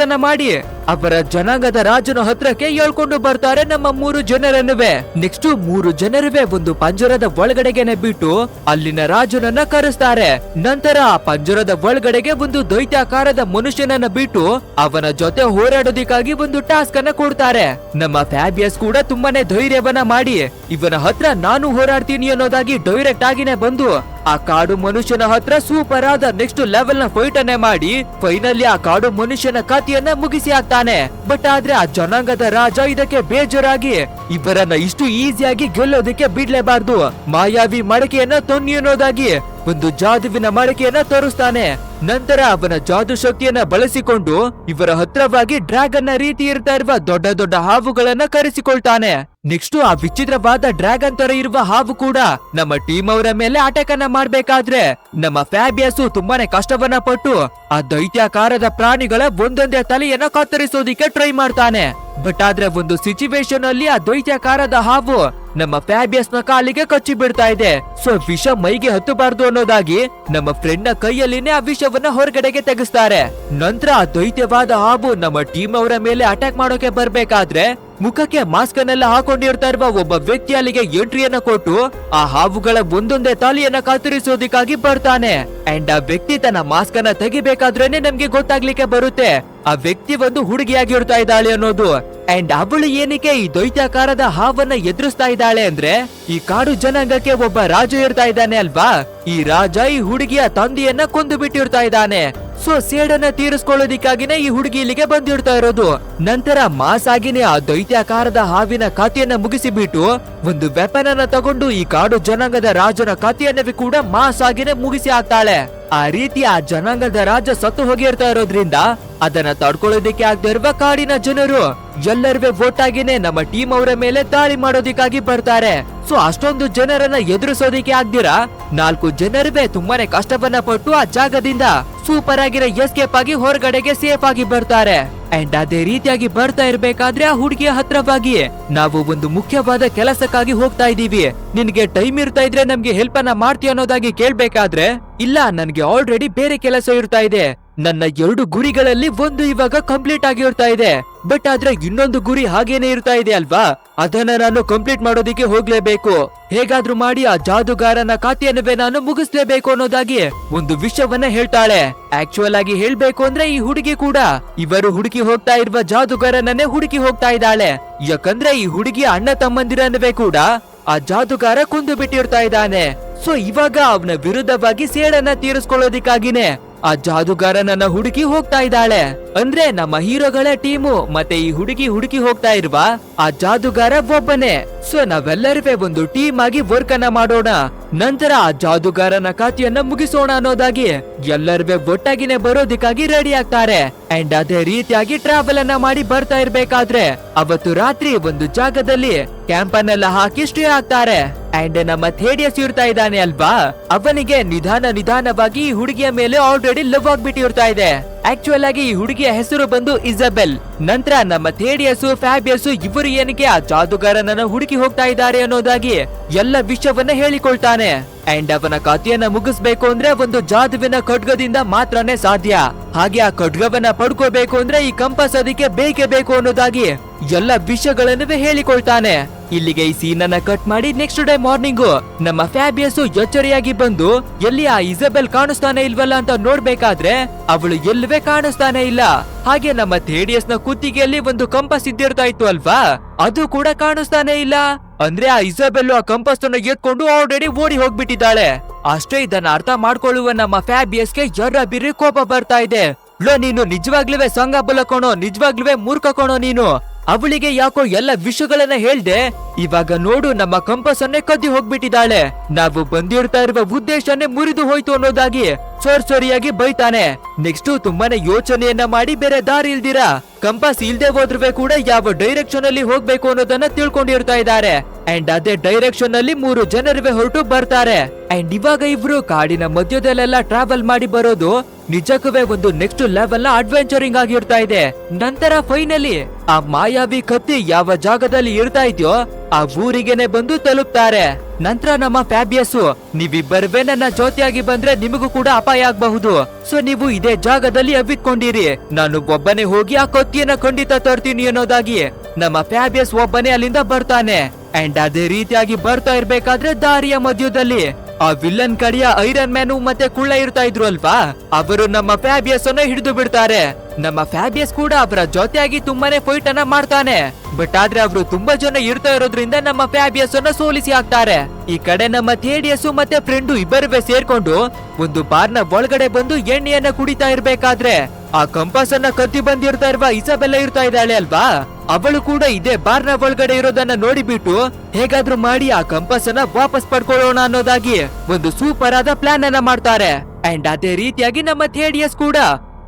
Speaker 1: ಅನ್ನ ಮಾಡಿ. ಅವರ ಜನಾಂಗದ ರಾಜನ ಹತ್ರಕ್ಕೆ ಹೇಳ್ಕೊಂಡು ಬರ್ತಾರೆ ನಮ್ಮ ಮೂರು ಜನರನ್ನುವೆ. ನೆಕ್ಸ್ಟ್ ಮೂರು ಜನರುವೆ ಒಂದು ಪಂಜರದ ಒಳಗಡೆಗೆನೆ ಬಿಟ್ಟು ಅಲ್ಲಿನ ರಾಜನನ್ನ ಕರೆಸ್ತಾರೆ. ನಂತರ ಆ ಪಂಜರದ ಒಳಗಡೆಗೆ ಒಂದು ದೈತ್ಯಾಕಾರದ ಮನುಷ್ಯನನ್ನ ಬಿಟ್ಟು ಅವನ ಜೊತೆ ಹೋರಾಡೋದಿಕ್ಕಾಗಿ ಒಂದು ಟಾಸ್ಕ್ ಅನ್ನ ಕೊಡ್ತಾರೆ. ನಮ್ಮ ಫ್ಯಾಬಿಯಸ್ ಕೂಡ ತುಂಬಾನೇ ಧೈರ್ಯವನ್ನ ಮಾಡಿ, ಇವನ ಹತ್ರ ನಾನು ಹೋರಾಡ್ತೀನಿ ಅನ್ನೋದಾಗಿ ಡೈರೆಕ್ಟ್ ಆಗಿನೇ ಬಂದು ಆ ಕಾಡು ಮನುಷ್ಯನ ಹತ್ರ ಸೂಪರ್ ಆದ ನೆಕ್ಸ್ಟ್ ಲೆವೆಲ್ನ ಫೈಟ್ ಅನ್ನೇ ಮಾಡಿ ಫೈನಲಿ ಆ ಕಾಡು ಮನುಷ್ಯನ ಕಥೆಯನ್ನ ಮುಗಿಸಿ ಹಾಕ್ತಾನೆ. ಬಟ್ ಆದ್ರೆ ಆ ಜನಾಂಗದ ರಾಜ ಇದಕ್ಕೆ ಬೇಜಾರಾಗಿ ಇವರನ್ನ ಇಷ್ಟು ಈಸಿಯಾಗಿ ಗೆಲ್ಲೋದಕ್ಕೆ ಬಿಡ್ಲೇಬಾರ್ದು. ಮಾಯಾವಿ ಮಡಕೆಯನ್ನ ತೊನ್ನಿ ಅನ್ನೋದಾಗಿ ಒಂದು ಜಾದುವಿನ ಮಡಿಕೆಯನ್ನ ತೋರಿಸ್ತಾನೆ. ನಂತರ ಅವನ ಜಾದು ಶಕ್ತಿಯನ್ನ ಬಳಸಿಕೊಂಡು ಇವರ ಹತ್ರವಾಗಿ ಡ್ರ್ಯಾಗನ್ನ ರೀತಿ ಇರ್ತಾ ಇರುವ ದೊಡ್ಡ ದೊಡ್ಡ ಹಾವುಗಳನ್ನ ಕರೆಸಿಕೊಳ್ತಾನೆ. ನೆಕ್ಸ್ಟ್ ಆ ವಿಚಿತ್ರವಾದ ಡ್ರ್ಯಾಗನ್ ತರ ಇರುವ ಹಾವು ಕೂಡ ನಮ್ಮ ಟೀಮ್ ಅವರ ಮೇಲೆ ಅಟ್ಯಾಕ್ ಅನ್ನ ಮಾಡ್ಬೇಕಾದ್ರೆ ನಮ್ಮ ಫ್ಯಾಬಿಯಸ್ ತುಂಬಾನೇ ಕಷ್ಟವನ್ನ ಪಟ್ಟು ಆ ದೈತ್ಯಾಕಾರದ ಪ್ರಾಣಿಗಳ ಒಂದೊಂದೇ ತಲೆಯನ್ನ ಕತ್ತರಿಸೋದಿಕ್ಕೆ ಟ್ರೈ ಮಾಡ್ತಾನೆ. ಬಟ್ ಆದ್ರೆ ಒಂದು ಸಿಚುವೇಶನ್ ಅಲ್ಲಿ ಆ ದೈತ್ಯಾಕಾರದ ಹಾವು ನಮ್ಮ ಫ್ಯಾಬಿಯಸ್ನ ಕಾಲಿಗೆ ಕಚ್ಚಿ ಬಿಡ್ತಾ ಇದೆ. ಸೊ ವಿಷ ಮೈಗೆ ಹತ್ತಬಾರ್ದು ಅನ್ನೋದಾಗಿ ನಮ್ಮ ಫ್ರೆಂಡ್ನ ಕೈಯಲ್ಲಿನೇ ಆ ವಿಷವನ್ನ ಹೊರಗಡೆಗೆ ತೆಗೆಸ್ತಾರೆ. ನಂತರ ಆ ದೈತ್ಯವಾದ ಹಾಬು ನಮ್ಮ ಟೀಮ್ ಅವರ ಮೇಲೆ ಅಟ್ಯಾಕ್ ಮಾಡೋಕೆ ಬರ್ಬೇಕಾದ್ರೆ ಮುಖಕ್ಕೆ ಮಾಸ್ಕ್ ಅನ್ನೆಲ್ಲ ಹಾಕೊಂಡಿರ್ತಾ ಇರುವ ಒಬ್ಬ ವ್ಯಕ್ತಿ ಅಲ್ಲಿಗೆ ಎಂಟ್ರಿಯನ್ನ ಕೊಟ್ಟು ಆ ಹಾವುಗಳ ಒಂದೊಂದೇ ತಾಲಿಯನ್ನ ಕಾತರಿಸೋದಿಕ್ಕಾಗಿ ಬರ್ತಾನೆ. ಅಂಡ್ ಆ ವ್ಯಕ್ತಿ ತನ್ನ ಮಾಸ್ಕ್ ಅನ್ನ ತೆಗಿಬೇಕಾದ್ರೇನೆ ನಮ್ಗೆ ಗೊತ್ತಾಗ್ಲಿಕ್ಕೆ ಬರುತ್ತೆ. ಆ ವ್ಯಕ್ತಿ ಒಂದು ಹುಡುಗಿಯಾಗಿರ್ತಾ ಇದ್ದಾಳೆ ಅನ್ನೋದು. ಅಂಡ್ ಅವಳು ಏನಕ್ಕೆ ಈ ದೈತ್ಯಾಕಾರದ ಹಾವನ್ನ ಎದುರಿಸ್ತಾ ಇದ್ದಾಳೆ ಅಂದ್ರೆ, ಈ ಕಾಡು ಜನಾಂಗಕ್ಕೆ ಒಬ್ಬ ರಾಜ ಇರ್ತಾ ಇದ್ದಾನೆ ಅಲ್ವಾ? ಈ ರಾಜ ಈ ಹುಡುಗಿಯ ತಂದೆಯನ್ನ ಕೊಂದು ಬಿಟ್ಟಿರ್ತಾ ಇದ್ದಾನೆ. ಸೊ ಸೇಡನ್ನ ತೀರಿಸ್ಕೊಳ್ಳೋದಿಕ್ಕಾಗಿನೇ ಈ ಹುಡುಗಿ ಇಲ್ಲಿಗೆ ಬಂದಿರ್ತಾ ಇರೋದು. ನಂತರ ಮಾಸ್ ಆಗಿನೇ ಆ ದೈತ್ಯಾಕಾರದ ಹಾವಿನ ಖಾತೆಯನ್ನ ಮುಗಿಸಿಬಿಟ್ಟು ಒಂದು ವೆಪನ್ ಅನ್ನ ತಗೊಂಡು ಈ ಕಾಡು ಜನಾಂಗದ ರಾಜನ ಖಾತೆಯನ್ನವೇ ಕೂಡ ಮಾಸ್ ಆಗಿನೇ ಮುಗಿಸಿ ಹಾಕ್ತಾಳೆ. ಆ ರೀತಿ ಆ ಜನಾಂಗದ ರಾಜ ಸತ್ತು ಹೋಗಿರ್ತಾ ಇರೋದ್ರಿಂದ ಅದನ್ನ ತಡ್ಕೊಳ್ಳೋದಿಕ್ಕೆ ಆಗದೆ ಇರುವ ಕಾಡಿನ ಜನರು ಎಲ್ಲರುವೆ ಒಟ್ಟಾಗಿನೇ ನಮ್ಮ ಟೀಮ್ ಅವರ ಮೇಲೆ ದಾಳಿ ಮಾಡೋದಿಕ್ಕಾಗಿ ಬರ್ತಾರೆ. ಸೊ ಅಷ್ಟೊಂದು ಜನರನ್ನ ಎದುರಿಸೋದಿಕ್ಕೆ ಆಗ್ದಿರಾ? ನಾಲ್ಕು ಜನರೇ ತುಂಬಾನೇ ಕಷ್ಟವನ್ನ ಪಟ್ಟು ಆ ಜಾಗದಿಂದ ಸೂಪರ್ ಆಗಿರೋ ಎಸ್ಕೇಪ್ ಆಗಿ ಹೊರಗಡೆಗೆ ಸೇಫ್ ಆಗಿ ಬರ್ತಾರೆ. ಅಂಡ್ ಅದೇ ರೀತಿಯಾಗಿ ಬರ್ತಾ ಇರ್ಬೇಕಾದ್ರೆ ಆ ಹುಡುಗಿಯ ಹತ್ರವಾಗಿ ನಾವು ಒಂದು ಮುಖ್ಯವಾದ ಕೆಲಸಕ್ಕಾಗಿ ಹೋಗ್ತಾ ಇದೀವಿ ನಿನ್ಗೆ ಟೈಮ್ ಇರ್ತಾ ಇದ್ರೆ ನಮ್ಗೆ ಹೆಲ್ಪ್ ಅನ್ನ ಮಾಡ್ತೀಯ ಅನ್ನೋದಾಗಿ ಕೇಳ್ಬೇಕಾದ್ರೆ, ಇಲ್ಲ, ನನ್ಗೆ ಆಲ್ರೆಡಿ ಬೇರೆ ಕೆಲಸ ಇರ್ತಾ ಇದೆ. ನನ್ನ ಎರಡು ಗುರಿಗಳಲ್ಲಿ ಒಂದು ಇವಾಗ ಕಂಪ್ಲೀಟ್ ಆಗಿರ್ತಾ ಇದೆ. ಬಟ್ ಆದ್ರೆ ಇನ್ನೊಂದು ಗುರಿ ಹಾಗೇನೆ ಇರ್ತಾ ಇದೆ ಅಲ್ವಾ? ಅದನ್ನ ನಾನು ಕಂಪ್ಲೀಟ್ ಮಾಡೋದಿಕ್ಕೆ ಹೋಗ್ಲೇಬೇಕು. ಹೇಗಾದ್ರೂ ಮಾಡಿ ಆ ಜಾದುಗಾರನ ಖಾತೆಯನ್ನವೇ ನಾನು ಮುಗಿಸ್ಲೇಬೇಕು ಅನ್ನೋದಾಗಿ ಒಂದು ವಿಷಯವನ್ನ ಹೇಳ್ತಾಳೆ. ಆಕ್ಚುಯಲ್ ಆಗಿ ಹೇಳ್ಬೇಕು ಅಂದ್ರೆ ಈ ಹುಡುಗಿ ಕೂಡ. ಇವರು ಹುಡುಕಿ ಹೋಗ್ತಾ ಇರುವ ಜಾದುಗಾರನನ್ನೇ ಹುಡುಕಿ ಹೋಗ್ತಾ ಇದ್ದಾಳೆ. ಯಾಕಂದ್ರೆ ಈ ಹುಡುಗಿ ಅಣ್ಣ ತಮ್ಮಂದಿರನ್ನುವೆ ಕೂಡ ಆ ಜಾದುಗಾರ ಕುಂದು ಬಿಟ್ಟಿರ್ತಾ ಇದ್ದಾನೆ. ಸೊ ಇವಾಗ ಅವನ ವಿರುದ್ಧವಾಗಿ ಸೇಡನ್ನ ತೀರಿಸ್ಕೊಳ್ಳೋದಿಕ್ಕಾಗಿನೇ ಆ ಜಾದುಗಾರನನ್ನ ಹುಡುಕಿ ಹೋಗ್ತಾ ಇದ್ದಾಳೆ. ಅಂದ್ರೆ ನಮ್ಮ ಹೀರೋಗಳ ಟೀಮು ಮತ್ತೆ ಈ ಹುಡುಗಿ ಹುಡುಕಿ ಹೋಗ್ತಾ ಇರುವ? ಆ ಜಾದುಗಾರ ಒಬ್ಬನೇ. ಸೊ ನಾವೆಲ್ಲರೂ ಒಂದು ಟೀಮ್ ಆಗಿ ವರ್ಕ್ ಅನ್ನ ಮಾಡೋಣ. ನಂತರ ಆ ಜಾದುಗಾರನ ಖಾತೆಯನ್ನ ಮುಗಿಸೋಣ ಅನ್ನೋದಾಗಿ ಎಲ್ಲರೂ ಒಟ್ಟಾಗಿನೇ ಬರೋದಿಕ್ಕಾಗಿ ರೆಡಿ ಆಗ್ತಾರೆ. ಅಂಡ್ ಅದೇ ರೀತಿಯಾಗಿ ಟ್ರಾವೆಲ್ ಅನ್ನ ಮಾಡಿ ಬರ್ತಾ ಇರ್ಬೇಕಾದ್ರೆ, ಅವತ್ತು ರಾತ್ರಿ ಒಂದು ಜಾಗದಲ್ಲಿ ಕ್ಯಾಂಪ್ ಅನ್ನೆಲ್ಲ ಹಾಕಿ ಸ್ಟೇ ಆಗ್ತಾರೆ. ಅಂಡ್ ನಮ್ಮ ಥೇಡಿಯಸ್ ಇರ್ತಾ ಇದ್ದಾನೆ ಅಲ್ವಾ? ಅವನಿಗೆ ನಿಧಾನ ನಿಧಾನವಾಗಿ ಹುಡುಗಿಯ ಮೇಲೆ ಆಲ್ರೆಡಿ ಲವ್ ಆಗ್ಬಿಟ್ಟಿರ್ತಾ ಇದೆ. ಆಕ್ಚುಯಲ್ ಆಗಿ ಈ ಹುಡುಗಿಯ ಹೆಸರು ಬಂದು ಇಸಬೆಲ್ ನಂತರ ನಮ್ಮ ಥೇಡಿಯಸ್ ಫ್ಯಾಬಿಯಸ್ ಇವರು ಏನಕ್ಕೆ ಆ ಜಾದುಗಾರನನ್ನ ಹುಡುಕಿ ಹೋಗ್ತಾ ಇದ್ದಾರೆ ಅನ್ನೋದಾಗಿ ಎಲ್ಲ ವಿಷಯವನ್ನ ಹೇಳಿಕೊಳ್ತಾನೆ. ಅಂಡ್ ಅವನ ಕಥೆಯನ್ನ ಮುಗಿಸ್ಬೇಕು ಅಂದ್ರೆ ಒಂದು ಜಾದುವಿನ ಖಡ್ಗದಿಂದ ಮಾತ್ರನೇ ಸಾಧ್ಯ. ಹಾಗೆ ಆ ಖಡ್ಗವನ್ನ ಪಡ್ಕೋಬೇಕು ಅಂದ್ರೆ ಈ ಕಂಪಸ್ ಅದಕ್ಕೆ ಬೇಕೇ ಬೇಕು ಅನ್ನೋದಾಗಿ ಎಲ್ಲ ವಿಷಯಗಳನ್ನು ಹೇಳಿಕೊಳ್ತಾನೆ. ಇಲ್ಲಿಗೆ ಈ ಸೀನ್ ಅನ್ನ ಕಟ್ ಮಾಡಿ ನೆಕ್ಸ್ಟ್ ಡೇ ಮಾರ್ನಿಂಗು ನಮ್ಮ ಫ್ಯಾಬಿಯಸ್ ಎಚ್ಚರಿಯಾಗಿ ಬಂದು, ಎಲ್ಲಿ ಆ ಇಸಬೆಲ್ ಕಾಣಿಸ್ತಾನೆ ಇಲ್ವಲ್ಲ ಅಂತ ನೋಡ್ಬೇಕಾದ್ರೆ, ಅವಳು ಎಲ್ಲವೇ ಕಾಣಿಸ್ತಾನೆ ಇಲ್ಲ. ಹಾಗೆ ನಮ್ಮ ಥೇಡಿಯಸ್ನ ಕುತ್ತಿಗೆಯಲ್ಲಿ ಒಂದು ಕಂಪಸ್ ಇದ್ದಿರ್ತಾ ಇತ್ತು ಅಲ್ವಾ? ಅದು ಕೂಡ ಕಾಣಿಸ್ತಾನೆ ಇಲ್ಲ. ಅಂದ್ರೆ ಆ ಇಸಬೆಲ್ ಆ ಕಂಪಸ್ ಅನ್ನು ಎತ್ಕೊಂಡು ಆಲ್ರೆಡಿ ಓಡಿ ಹೋಗ್ಬಿಟ್ಟಿದ್ದಾಳೆ. ಅಷ್ಟೇ ಇದನ್ನ ಅರ್ಥ ಮಾಡ್ಕೊಳ್ಳುವ ನಮ್ಮ ಫ್ಯಾಬಿಯಸ್ಗೆ ಎರ್ರ ಬಿರಿ ಕೋಪ ಬರ್ತಾ ಇದೆ. ಲೋ ನೀನು ನಿಜವಾಗ್ಲೂ ಸಂಗ ಬಲಕೋಣೋ ನಿಜವಾಗ್ಲೂ ಮೂರ್ಖ ಕೋಣೋ ನೀನು. ಅವಳಿಗೆ ಯಾಕೋ ಎಲ್ಲ ವಿಷಯಗಳನ್ನ ಹೇಳ್ದೆ, ಇವಾಗ ನೋಡು ನಮ್ಮ ಕಂಪಸ್ ಅನ್ನೇ ಕದ್ದಿ ಹೋಗ್ಬಿಟ್ಟಿದ್ದಾಳೆ. ನಾವು ಬಂದಿರ್ತಾ ಇರುವ ಉದ್ದೇಶನೇ ಮುರಿದು ಹೋಯ್ತು ಅನ್ನೋದಾಗಿ. ಸೋರ್ ಸೋರಿಯಾಗಿ ಬೈತಾನೆ. ನೆಕ್ಸ್ಟ್ ತುಂಬಾನೇ ಯೋಚನೆಯನ್ನ ಮಾಡಿ ಬೇರೆ ದಾರಿ ಇಲ್ದಿರ? ಕಂಪಾಸ್ ಇಲ್ದೆ ಹೋದ್ರೆ ಕೂಡ ಯಾವ ಡೈರೆಕ್ಷನ್ ಅಲ್ಲಿ ಹೋಗ್ಬೇಕು ಅನ್ನೋದನ್ನ ತಿಳ್ಕೊಂಡಿರ್ತಾ ಇದ್ದಾರೆ. ಅಂಡ್ ಅದೇ ಡೈರೆಕ್ಷನ್ ಅಲ್ಲಿ ಮೂರು ಜನರಿವೆ ಹೊರಟು ಬರ್ತಾರೆ. ಅಂಡ್ ಇವಾಗ ಇಬ್ರು ಕಾಡಿನ ಮಧ್ಯದಲ್ಲೆಲ್ಲ ಟ್ರಾವೆಲ್ ಮಾಡಿ ಬರೋದು ನಿಜಕ್ಕೂ ಒಂದು ನೆಕ್ಸ್ಟ್ ಲೆವೆಲ್ ಅಡ್ವೆಂಚರಿಂಗ್ ಆಗಿರ್ತಾ ಇದೆ. ನಂತರ ಫೈನಲಿ ಆ ಮಾಯಾವಿ ಕತ್ತಿ ಯಾವ ಜಾಗದಲ್ಲಿ ಇರ್ತಾ ಇದೆಯೋ, ಆ ಊರಿಗೆನೆ ಬಂದು ತಲುಪ್ತಾರೆ. ನಂತರ ನಮ್ಮ ಫ್ಯಾಬಿಯಸ್ ನೀವಿಬ್ಬರವೇ ನನ್ನ ಜೊತೆಯಾಗಿ ಬಂದ್ರೆ ನಿಮಗೂ ಕೂಡ ಅಪಾಯ ಆಗಬಹುದು. ಸೊ ನೀವು ಇದೇ ಜಾಗದಲ್ಲಿ ಅವಿತ್ಕೊಂಡಿರಿ ನಾನು ಒಬ್ಬನೇ ಹೋಗಿ ಆ ಕೊತ್ತಿಯನ್ನ ಖಂಡಿತ ತರ್ತೀನಿ ಅನ್ನೋದಾಗಿ. ನಮ್ಮ ಫ್ಯಾಬಿಯಸ್ ಒಬ್ಬನೇ ಅಲ್ಲಿಂದ ಬರ್ತಾನೆ. ಅಂಡ್ ಅದೇ ರೀತಿಯಾಗಿ ಬರ್ತಾ ಇರ್ಬೇಕಾದ್ರೆ ದಾರಿಯ ಮಧ್ಯದಲ್ಲಿ. ಆ ವಿಲ್ಲನ್ ಕಡೆಯ ಐರನ್ ಮ್ಯಾನು ಮತ್ತೆ ಕುಳ್ಳ ಇರ್ತಾ ಇದ್ರು ಅಲ್ವಾ? ಅವರು ನಮ್ಮ ಫ್ಯಾಬಿಯಸ್ ಅನ್ನ ಹಿಡಿದು ಬಿಡ್ತಾರೆ. ನಮ್ಮ ಫ್ಯಾಬಿಯಸ್ ಕೂಡ ಅವರ ಜೊತೆಯಾಗಿ ತುಂಬಾನೇ ಫೈಟ್ ಅನ್ನ ಮಾಡ್ತಾನೆ. ಬಟ್ ಆದ್ರೆ ಅವರು ತುಂಬಾ ಜನ ಇರ್ತಾ ಇರೋದ್ರಿಂದ ನಮ್ಮ ಫ್ಯಾಬಿಯಸ್ ಅನ್ನ ಸೋಲಿಸಿ ಹಾಕ್ತಾರೆ. ಈ ಕಡೆ ನಮ್ಮ ಥೇಡಿಯಸ್ ಮತ್ತೆ ಫ್ರೆಂಡು ಇಬ್ಬರವೇ ಸೇರ್ಕೊಂಡು ಒಂದು ಬಾರ್ನ ಒಳಗಡೆ ಬಂದು ಎಣ್ಣೆಯನ್ನ ಕುಡಿತಾ ಇರ್ಬೇಕಾದ್ರೆ, ಆ ಕಂಪಾಸ್ ಅನ್ನ ಕತ್ತಿ ಬಂದಿರ್ತಾ ಇರುವ ಇಸಬೆಲ್ಲ ಇರ್ತಾ ಇದ್ದಾಳೆ ಅಲ್ವಾ? ಅವಳು ಕೂಡ ಇದೇ ಬಾರ್ನ ಒಳಗಡೆ ಇರೋದನ್ನ ನೋಡಿಬಿಟ್ಟು ಹೇಗಾದ್ರೂ ಮಾಡಿ ಆ ಕಂಪಸ್ ಅನ್ನ ವಾಪಸ್ ಪಡ್ಕೊಳ್ಳೋಣ ಅನ್ನೋದಾಗಿ ಒಂದು ಸೂಪರ್ ಆದ ಪ್ಲಾನ್ ಅನ್ನ ಮಾಡ್ತಾರೆ. ಅಂಡ್ ಅದೇ ರೀತಿಯಾಗಿ ನಮ್ಮ ಥೇಡಿಯಸ್ ಕೂಡ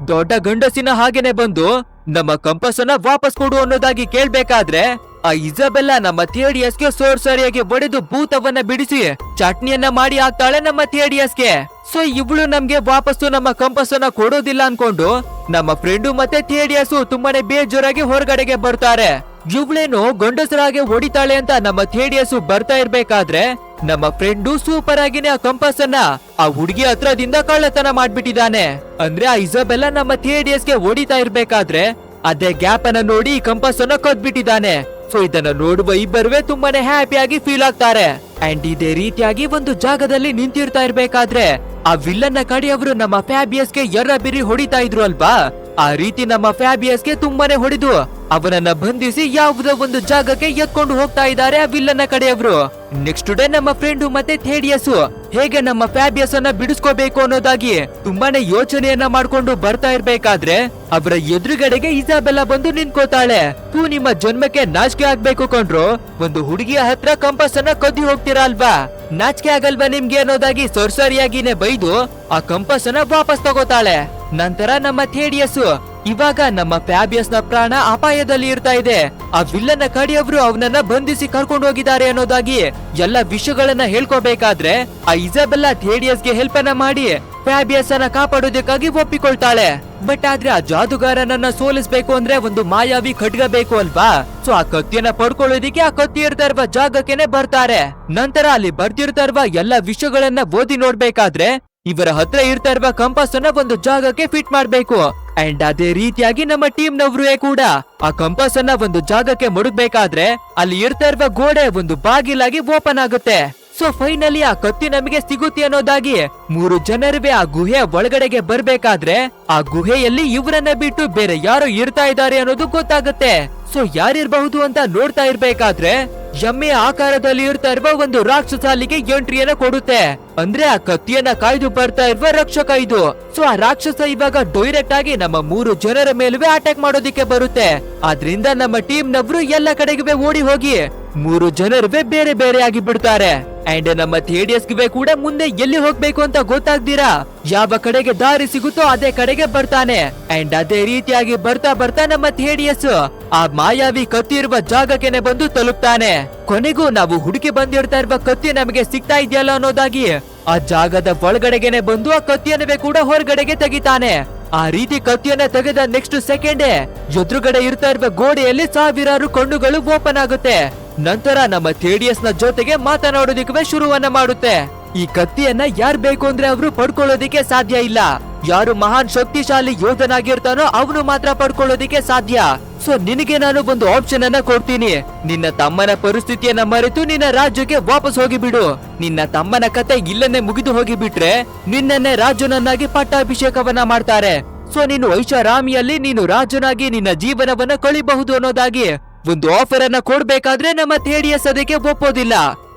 Speaker 1: ದೊಡ್ಡ ಗಂಡಸಿನ ಹಾಗೇನೆ ಬಂದು ನಮ್ಮ ಕಂಪಸ್ ಅನ್ನ ವಾಪಸ್ ಕೊಡು ಅನ್ನೋದಾಗಿ ಕೇಳ್ಬೇಕಾದ್ರೆ ಆ ಇಸಬೆಲ್ಲ ನಮ್ಮ ಥೇಡಿಯಸ್ಗೆ ಸೋರ್ ಸರಿಯಾಗಿ ಒಡೆದು ಭೂತವನ್ನ ಬಿಡಿಸಿ ಚಟ್ನಿಯನ್ನ ಮಾಡಿ ಹಾಕ್ತಾಳೆ ನಮ್ಮ ಥೇಡಿಯಸ್ಗೆ ಸೊ ಇವಳು ನಮ್ಗೆ ವಾಪಸ್ಸು ನಮ್ಮ ಕಂಪಸ್ ಅನ್ನ ಕೊಡೋದಿಲ್ಲ ಅನ್ಕೊಂಡು ನಮ್ಮ ಫ್ರೆಂಡು ಮತ್ತೆ ಥಿಯೇಡಿಯಸ್ ತುಂಬಾನೇ ಬೇಜೋರಾಗಿ ಹೊರಗಡೆಗೆ ಬರ್ತಾರೆ. ಇವಳೇನು ಗಂಡಸರಾಗೆ ಹೊಡಿತಾಳೆ ಅಂತ ನಮ್ಮ ಥಿಯೇಡಿಯಸ್ ಬರ್ತಾ ಇರ್ಬೇಕಾದ್ರೆ ನಮ್ಮ ಫ್ರೆಂಡು ಸೂಪರ್ ಆಗಿನೇ ಆ ಕಂಪಸ್ ಅನ್ನ ಆ ಹುಡುಗಿ ಹತ್ರದಿಂದ ಕಳ್ಳತನ ಮಾಡ್ಬಿಟ್ಟಿದ್ದಾನೆ. ಅಂದ್ರೆ ಆ ಇಸಬೆಲ್ಲ ನಮ್ಮ ಥೇಡಿಯಸ್ಗೆ ಹೊಡಿತಾ ಇರ್ಬೇಕಾದ್ರೆ ಅದೇ ಗ್ಯಾಪ್ ಅನ್ನ ನೋಡಿ ಕಂಪಸ್ ಅನ್ನ ಕದ್ಬಿಟ್ಟಿದ್ದಾನೆ. ಸೊ ಇದನ್ನ ನೋಡುವ ಇಬ್ಬರುವೆ ತುಂಬಾನೇ ಹ್ಯಾಪಿಯಾಗಿ ಫೀಲ್ ಆಗ್ತಾರೆ. ಅಂಡ್ ಇದೇ ರೀತಿಯಾಗಿ ಒಂದು ಜಾಗದಲ್ಲಿ ನಿಂತಿರ್ತಾ ಇರ್ಬೇಕಾದ್ರೆ, ಆ ವಿಲ್ಲನ್ನ ಅವರು ನಮ್ಮ ಫ್ಯಾಬಿಯಸ್ಗೆ ಎರ್ರ ಬಿರಿ ಹೊಡಿತಾ ಇದ್ರು ಅಲ್ವಾ? ಆ ರೀತಿ ನಮ್ಮ ಫ್ಯಾಬಿಯಸ್ಗೆ ತುಂಬಾನೇ ಹೊಡೆದು ಅವನನ್ನ ಬಂಧಿಸಿ ಯಾವುದೋ ಒಂದು ಜಾಗಕ್ಕೆ ಎತ್ಕೊಂಡು ಹೋಗ್ತಾ ಇದ್ದಾರೆ ಆ ವಿಲ್ಲನ್ನ ಕಡೆಯವರು. ನೆಕ್ಸ್ಟ್ ಡೇ ನಮ್ಮ ಫ್ರೆಂಡು ಮತ್ತೆ ಥೇಡಿಯಸ್ ಹೇಗೆ ನಮ್ಮ ಫ್ಯಾಬಿಯಸ್ ಅನ್ನ ಬಿಡಿಸ್ಕೋಬೇಕು ಅನ್ನೋದಾಗಿ ತುಂಬಾನೇ ಯೋಚನೆಯನ್ನ ಮಾಡ್ಕೊಂಡು ಬರ್ತಾ ಇರ್ಬೇಕಾದ್ರೆ ಅವರ ಎದುರುಗಡೆಗೆ ಇಸಾಬೆಲ್ಲ ಬಂದು ನಿಂತ್ಕೋತಾಳೆ. ತೂ ನಿಮ್ಮ ಜನ್ಮಕ್ಕೆ ನಾಚಿಕೆ ಆಗ್ಬೇಕು ಕೊಂಡ್ರು ಒಂದು ಹುಡುಗಿಯ ಹತ್ರ ಕಂಪಸ್ ಅನ್ನ ಕದ್ದಿ ಹೋಗ್ತೀರಾ ಅಲ್ವಾ? ನಾಚಿಕೆ ಆಗಲ್ವಾ ನಿಮ್ಗೆ ಅನ್ನೋದಾಗಿ ಸೊರ್ಸರಿಯಾಗಿನೇ ಬೈದು ಆ ಕಂಪಸ್ ಅನ್ನ ವಾಪಸ್ ತಗೋತಾಳೆ. ನಂತರ ನಮ್ಮ ಥೇಡಿಯಸ್ ಇವಾಗ ನಮ್ಮ ಫ್ಯಾಬಿಯಸ್ನ ಪ್ರಾಣ ಅಪಾಯದಲ್ಲಿ ಇರ್ತಾ ಇದೆ. ಆ ವಿಲ್ಲನ ಕಡಿಯವರು ಅವನನ್ನ ಬಂಧಿಸಿ ಕರ್ಕೊಂಡು ಹೋಗಿದ್ದಾರೆ ಅನ್ನೋದಾಗಿ ಎಲ್ಲ ವಿಷಯಗಳನ್ನ ಹೇಳ್ಕೋಬೇಕಾದ್ರೆ ಆ ಇಸಬೆಲ್ಲಾ ಥೇಡಿಯಸ್ಗೆ ಹೆಲ್ಪ್ ಅನ್ನ ಮಾಡಿ ಫ್ಯಾಬಿಯಸ್ ಅನ್ನ ಕಾಪಾಡೋದಕ್ಕಾಗಿ ಒಪ್ಪಿಕೊಳ್ತಾಳೆ. ಬಟ್ ಆದ್ರೆ ಆ ಜಾದುಗಾರನನ್ನ ಸೋಲಿಸ್ಬೇಕು ಅಂದ್ರೆ ಒಂದು ಮಾಯಾವಿ ಖಡ್ಗ ಬೇಕು ಅಲ್ವಾ? ಸೊ ಆ ಕತ್ತಿಯನ್ನ ಪಡ್ಕೊಳ್ಳೋದಿಕ್ಕೆ ಆ ಕತ್ತಿ ಇರ್ತಾ ಇರುವ ಜಾಗಕ್ಕೆನೆ ಬರ್ತಾರೆ. ನಂತರ ಅಲ್ಲಿ ಬರ್ತಿರ್ತಾ ಇರುವ ಎಲ್ಲ ವಿಷಯಗಳನ್ನ ಓದಿ ನೋಡ್ಬೇಕಾದ್ರೆ ಇವರ ಹತ್ರ ಇರ್ತಾ ಇರುವ ಕಂಪಾಸ್ ಅನ್ನ ಒಂದು ಜಾಗಕ್ಕೆ ಫಿಟ್ ಮಾಡ್ಬೇಕು. ಅಂಡ್ ಅದೇ ರೀತಿಯಾಗಿ ನಮ್ಮ ಟೀಮ್ ನವರು ಕೂಡ. ಆ ಕಂಪಾಸ್ ಅನ್ನ ಒಂದು ಜಾಗಕ್ಕೆ ಮುಡುಗ್ಬೇಕಾದ್ರೆ ಅಲ್ಲಿ ಇರ್ತಾ ಇರುವ ಗೋಡೆ ಒಂದು ಬಾಗಿಲಾಗಿ ಓಪನ್ ಆಗುತ್ತೆ. ಸೊ ಫೈನಲಿ ಆ ಕತ್ತಿ ನಮಗೆ ಸಿಗುತ್ತೆ ಅನ್ನೋದಾಗಿ ಮೂರು ಜನರುವೆ ಆ ಗುಹೆಯ ಒಳಗಡೆಗೆ ಬರ್ಬೇಕಾದ್ರೆ ಆ ಗುಹೆಯಲ್ಲಿ ಇವರನ್ನ ಬಿಟ್ಟು ಬೇರೆ ಯಾರು ಇರ್ತಾ ಇದ್ದಾರೆ ಅನ್ನೋದು ಗೊತ್ತಾಗುತ್ತೆ. ಸೊ ಯಾರಿರ್ಬಹುದು ಅಂತ ನೋಡ್ತಾ ಇರ್ಬೇಕಾದ್ರೆ ಎಮ್ಮೆಯ ಆಕಾರದಲ್ಲಿ ಇರ್ತಾ ಇರುವ ಒಂದು ರಾಕ್ಷಸ ಅಲ್ಲಿಗೆ ಎಂಟ್ರಿಯನ್ನ ಕೊಡುತ್ತೆ. ಅಂದ್ರೆ ಆ ಕತ್ತಿಯನ್ನ ಕಾಯ್ದು ಬರ್ತಾ ಇರುವ ರಕ್ಷಕ ಇದು. ಸೊ ಆ ರಾಕ್ಷಸ ಇವಾಗ ಡೈರೆಕ್ಟ್ ಆಗಿ ನಮ್ಮ ಮೂರು ಜನರ ಮೇಲೂ ಅಟ್ಯಾಕ್ ಮಾಡೋದಿಕ್ಕೆ ಬರುತ್ತೆ. ಆದ್ರಿಂದ ನಮ್ಮ ಟೀಮ್ ನವರು ಎಲ್ಲ ಕಡೆಗೆ ಓಡಿ ಹೋಗಿ ಮೂರು ಜನರುವೆ ಬೇರೆ ಬೇರೆ ಆಗಿ ಬಿಡ್ತಾರೆ. ಅಂಡ್ ನಮ್ಮ ಥಿಯೇಡಿಯಸ್ಗೆ ಕೂಡ ಮುಂದೆ ಎಲ್ಲಿ ಹೋಗ್ಬೇಕು ಅಂತ ಗೊತ್ತಾಗ್ದಿರಾ? ಯಾವ ಕಡೆಗೆ ದಾರಿ ಸಿಗುತ್ತೋ ಅದೇ ಕಡೆಗೆ ಬರ್ತಾನೆ. ಅಂಡ್ ಅದೇ ರೀತಿಯಾಗಿ ಬರ್ತಾ ಬರ್ತಾ ನಮ್ಮ ಥೇಡಿಯಸ್ ಆ ಮಾಯಾವಿ ಕತ್ತಿ ಇರುವ ಜಾಗಕ್ಕೆನೆ ಬಂದು ತಲುಪ್ತಾನೆ. ಕೊನೆಗೂ ನಾವು ಹುಡುಕಿ ಬಂದಿರ್ತಾ ಇರುವ ಕತ್ತಿ ನಮಗೆ ಸಿಗ್ತಾ ಇದೆಯಲ್ಲ ಅನ್ನೋದಾಗಿ ಆ ಜಾಗದ ಒಳಗಡೆಗೆನೆ ಬಂದು ಆ ಕತ್ತಿಯನ್ನವೇ ಕೂಡ ಹೊರಗಡೆಗೆ ತೆಗಿತಾನೆ. ಆ ರೀತಿ ಕತ್ತಿಯನ್ನ ತೆಗೆದ ನೆಕ್ಸ್ಟ್ ಸೆಕೆಂಡೇ ಎದುರುಗಡೆ ಇರ್ತಾ ಇರುವ ಗೋಡೆಯಲ್ಲಿ ಸಾವಿರಾರು ಕಣ್ಣುಗಳು ಓಪನ್ ಆಗುತ್ತೆ. ನಂತರ ನಮ್ಮ ಥೇಡಿಯಸ್ನ ಜೊತೆಗೆ ಮಾತನಾಡೋದಿಕ್ಕೆ ಶುರುವನ್ನ ಮಾಡುತ್ತೆ. ಈ ಕತ್ತಿಯನ್ನ ಯಾರ್ ಬೇಕು ಅಂದ್ರೆ ಅವರು ಪಡ್ಕೊಳ್ಳೋದಿಕ್ಕೆ ಸಾಧ್ಯ ಇಲ್ಲ. ಯಾರು ಮಹಾನ್ ಶಕ್ತಿಶಾಲಿ ಯೋಧನಾಗಿರ್ತಾನೋ ಅವನು ಮಾತ್ರ ಪಡ್ಕೊಳ್ಳೋದಿಕ್ಕೆ ಸಾಧ್ಯ. ಸೊ ನಿನಗೆ ನಾನು ಒಂದು ಆಪ್ಷನ್ ಅನ್ನ ಕೊಡ್ತೀನಿ. ನಿನ್ನ ತಮ್ಮನ ಪರಿಸ್ಥಿತಿಯನ್ನ ಮರೆತು ನಿನ್ನ ರಾಜ್ಯಕ್ಕೆ ವಾಪಸ್ ಹೋಗಿಬಿಡು. ನಿನ್ನ ತಮ್ಮನ ಕತೆ ಇಲ್ಲನ್ನೇ ಮುಗಿದು ಹೋಗಿಬಿಟ್ರೆ ನಿನ್ನನ್ನೇ ರಾಜನನ್ನಾಗಿ ಪಟ್ಟಾಭಿಷೇಕವನ್ನ ಮಾಡ್ತಾರೆ. ಸೊ ನೀನು ಐಷಾರಾಮಿಯಲ್ಲಿ ನೀನು ರಾಜನಾಗಿ ನಿನ್ನ ಜೀವನವನ್ನ ಕಳಿಬಹುದು ಅನ್ನೋದಾಗಿ. ಒಂದು ಆಫರ್ ಅನ್ನ ಕೊಡ್ಬೇಕಾದ್ರೆ ನಮ್ಮ ಥೇಡಿಯಸ್ ಅದಕ್ಕೆ ಒಪ್ಪೋದಿಲ್ಲ.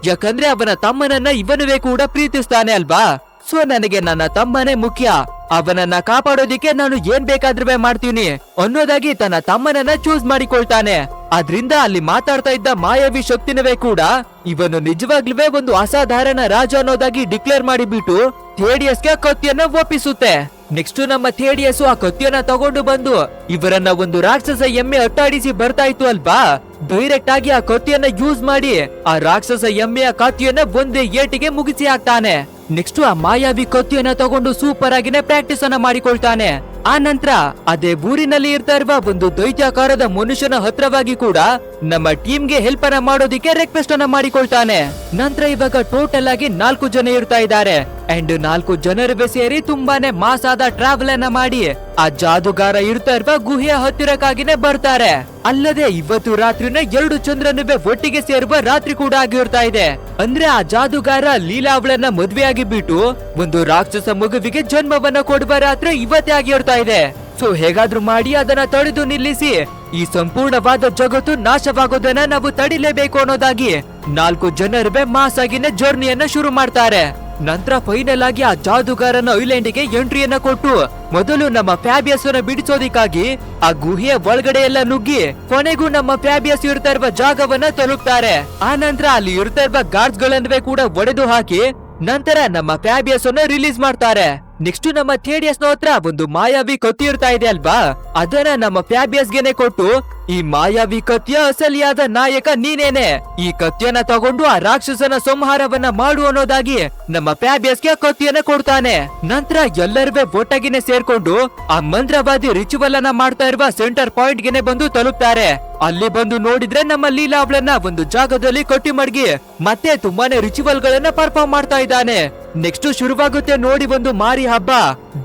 Speaker 1: ಯಾಕಂದ್ರೆ ಅವನ ತಮ್ಮನನ್ನ ಇವನುವೇ ಕೂಡ ಪ್ರೀತಿಸ್ತಾನೆ ಅಲ್ವಾ? ಸೊ ನನಗೆ ನನ್ನ ತಮ್ಮನೇ ಮುಖ್ಯ. ಅವನನ್ನ ಕಾಪಾಡೋದಿಕ್ಕೆ ನಾನು ಏನ್ ಬೇಕಾದ್ರೂ ಮಾಡ್ತೀನಿ. ಅನ್ನೋದಾಗಿ ತನ್ನ ತಮ್ಮನನ್ನ ಚೂಸ್ ಮಾಡಿಕೊಳ್ತಾನೆ. ಅದ್ರಿಂದ ಅಲ್ಲಿ ಮಾತಾಡ್ತಾ ಇದ್ದ ಮಾಯಾವಿ ಶಕ್ತಿನವೇ ಕೂಡ ಇವನು ನಿಜವಾಗ್ಲೂ ಒಂದು ಅಸಾಧಾರಣ ರಾಜ ಅನ್ನೋದಾಗಿ ಡಿಕ್ಲೇರ್ ಮಾಡಿಬಿಟ್ಟು ಥೇಡಿಯಸ್ಗೆ ಕತ್ತಿಯನ್ನ ಒಪ್ಪಿಸುತ್ತೆ. ನೆಕ್ಸ್ಟ್ ನಮ್ಮ ಥೇಡಿಯಸ್ ಆ ಕತ್ತಿಯನ್ನ ತಗೊಂಡು ಬಂದು, ಇವರನ್ನ ಒಂದು ರಾಕ್ಷಸ ಎಮ್ಮೆ ಅಟ್ಟಾಡಿಸಿ ಬರ್ತಾ ಇತ್ತು ಅಲ್ವಾ? ಡೈರೆಕ್ಟ್ ಆಗಿ ಆ ಕತ್ತಿಯನ್ನ ಯೂಸ್ ಮಾಡಿ, ಆ ರಾಕ್ಷಸ ಎಮ್ಮೆಯ ಕತ್ತಿಯನ್ನ ಒಂದೇ ಏಟಿಗೆ ಮುಗಿಸಿ ಹಾಕ್ತಾನೆ. ನೆಕ್ಸ್ಟ್ ಆ ಮಾಯಾವಿ ಕತ್ತಿಯನ್ನ ತಗೊಂಡು ಸೂಪರ್ ಆಗಿನೇ ಪ್ರಾಕ್ಟೀಸ್ ಅನ್ನ ಮಾಡಿಕೊಳ್ತಾನೆ. ಆ ನಂತರ ಅದೇ ಊರಿನಲ್ಲಿ ಇರ್ತಾ ಇರುವ ಒಂದು ದೈತ್ಯಾಕಾರದ ಮನುಷ್ಯನ ಹತ್ರವಾಗಿ ಕೂಡ ನಮ್ಮ ಟೀಮ್ಗೆ ಹೆಲ್ಪ್ ಅನ್ನ ಮಾಡೋದಿಕ್ಕೆ ರಿಕ್ವೆಸ್ಟ್ ಅನ್ನ ಮಾಡಿಕೊಳ್ತಾನೆ. ನಂತರ ಇವಾಗ ಟೋಟಲ್ ಆಗಿ ನಾಲ್ಕು ಜನ ಇರ್ತಾ ಇದ್ದಾರೆ. ಅಂಡ್ ನಾಲ್ಕು ಜನರು ಸೇರಿ ತುಂಬಾನೇ ಮಾಸಾದ ಟ್ರಾವೆಲ್ ಅನ್ನ ಮಾಡಿ ಆ ಜಾದುಗಾರ ಇರ್ತಾ ಇರುವ ಗುಹೆಯ ಹತ್ತಿರಕ್ಕಾಗಿನೇ ಬರ್ತಾರೆ. ಅಲ್ಲದೆ ಇವತ್ತು ರಾತ್ರಿನ ಎರಡು ಚಂದ್ರನುವೆ ಒಟ್ಟಿಗೆ ಸೇರುವ ರಾತ್ರಿ ಕೂಡ ಆಗಿರ್ತಾ ಇದೆ. ಅಂದ್ರೆ ಆ ಜಾದುಗಾರ ಲೀಲಾ ಅವಳನ್ನ ಮದ್ವೆಯಾಗಿ ಬಿಟ್ಟು ಒಂದು ರಾಕ್ಷಸ ಮಗುವಿಗೆ ಜನ್ಮವನ್ನ ಕೊಡುವ ರಾತ್ರಿ ಇವತ್ತೇ ಆಗಿರ್ತಾ ಇದೆ. ಸೊ ಹೇಗಾದ್ರೂ ಮಾಡಿ ಅದನ್ನ ತಡೆದು ನಿಲ್ಲಿಸಿ. ಈ ಸಂಪೂರ್ಣವಾದ ಜಗತ್ತು ನಾಶವಾಗೋದನ್ನ ನಾವು ತಡಿಲೇಬೇಕು ಅನ್ನೋದಾಗಿ ನಾಲ್ಕು ಜನರುವೆ ಮಾಸ್ ಆಗಿನ ಜರ್ನಿಯನ್ನ ಶುರು ಮಾಡ್ತಾರೆ. ನಂತರ ಫೈನಲ್ ಆಗಿ ಆ ಜಾದುಗಾರನ ಐಲ್ಯಾಂಡಿಗೆ ಎಂಟ್ರಿಯನ್ನ ಕೊಟ್ಟು ಮೊದಲು ನಮ್ಮ ಫ್ಯಾಬಿಯಸ್ ಬಿಡಿಸೋದಿಕ್ಕಾಗಿ ಆ ಗುಹೆಯ ಒಳಗಡೆ ಎಲ್ಲ ನುಗ್ಗಿ ಕೊನೆಗೂ ನಮ್ಮ ಫ್ಯಾಬಿಯಸ್ ಇರ್ತಾ ಇರುವ ಜಾಗವನ್ನ ತಲುಪ್ತಾರೆ. ಆ ನಂತರ ಅಲ್ಲಿ ಇರ್ತಾ ಇರುವ ಗಾರ್ಡ್ಸ್ ಗಳನ್ನೇ ಕೂಡ ಒಡೆದು ಹಾಕಿ ನಂತರ ನಮ್ಮ ಫ್ಯಾಬಿಯಸ್ ಅನ್ನ ರಿಲೀಸ್ ಮಾಡ್ತಾರೆ. ನೆಕ್ಸ್ಟ್ ನಮ್ಮ ಥೇಡಿಯಸ್ ಹತ್ರ ಒಂದು ಮಾಯಾವಿ ಕತ್ತಿ ಇರ್ತಾ ಇದೆ ಅಲ್ವಾ? ಅದನ್ನ ನಮ್ಮ ಫ್ಯಾಬಿಯಸ್ ಗೆನೆ ಕೊಟ್ಟು ಈ ಮಾಯಾವಿ ಕತ್ಯ ಅಸಲಿಯಾದ ನಾಯಕ ನೀನೇನೆ? ಈ ಕತ್ಯನ ತಗೊಂಡು ಆ ರಾಕ್ಷಸನ ಸಂಹಾರವನ್ನ ಮಾಡು ಅನ್ನೋದಾಗಿ ನಮ್ಮ ಪ್ಯಾಬಿಯಸ್ಗೆ ಕತ್ಯನ ಕೊಡ್ತಾನೆ. ನಂತರ ಎಲ್ಲರೂ ಒಟ್ಟಾಗಿನೇ ಸೇರ್ಕೊಂಡು ಆ ಮಂತ್ರವಾದಿ ರಿಚುವಲ್ ಅನ್ನ ಮಾಡ್ತಾ ಇರುವ ಸೆಂಟರ್ ಪಾಯಿಂಟ್ ಗೆನೆ ಬಂದು ತಲುಪ್ತಾರೆ. ಅಲ್ಲಿ ಬಂದು ನೋಡಿದ್ರೆ ನಮ್ಮ ಲೀಲಾ ಅವಳನ್ನ ಒಂದು ಜಾಗದಲ್ಲಿ ಕಟ್ಟಿ ಮಡಗಿ ಮತ್ತೆ ತುಂಬಾನೇ ರಿಚುವಲ್ ಗಳನ್ನ ಪರ್ಫಾರ್ಮ್ ಮಾಡ್ತಾ ಇದ್ದಾನೆ. ನೆಕ್ಸ್ಟ್ ಶುರುವಾಗುತ್ತೆ ನೋಡಿ ಒಂದು ಮಾರಿ ಹಬ್ಬ.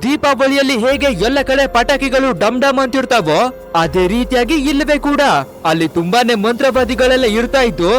Speaker 1: ದೀಪಾವಳಿಯಲ್ಲಿ ಹೇಗೆ ಎಲ್ಲ ಕಡೆ ಪಟಾಕಿಗಳು ಡಮ್ ಡಮ್ ಅಂತಿರ್ತಾವೋ, ಅದೇ ರೀತಿಯಾಗಿ ಇಲ್ಲವೇ ಕೂಡ ಅಲ್ಲಿ ತುಂಬಾನೇ ಮಂತ್ರವಾದಿಗಳೆಲ್ಲ ಇರ್ತಾ ಇದ್ದು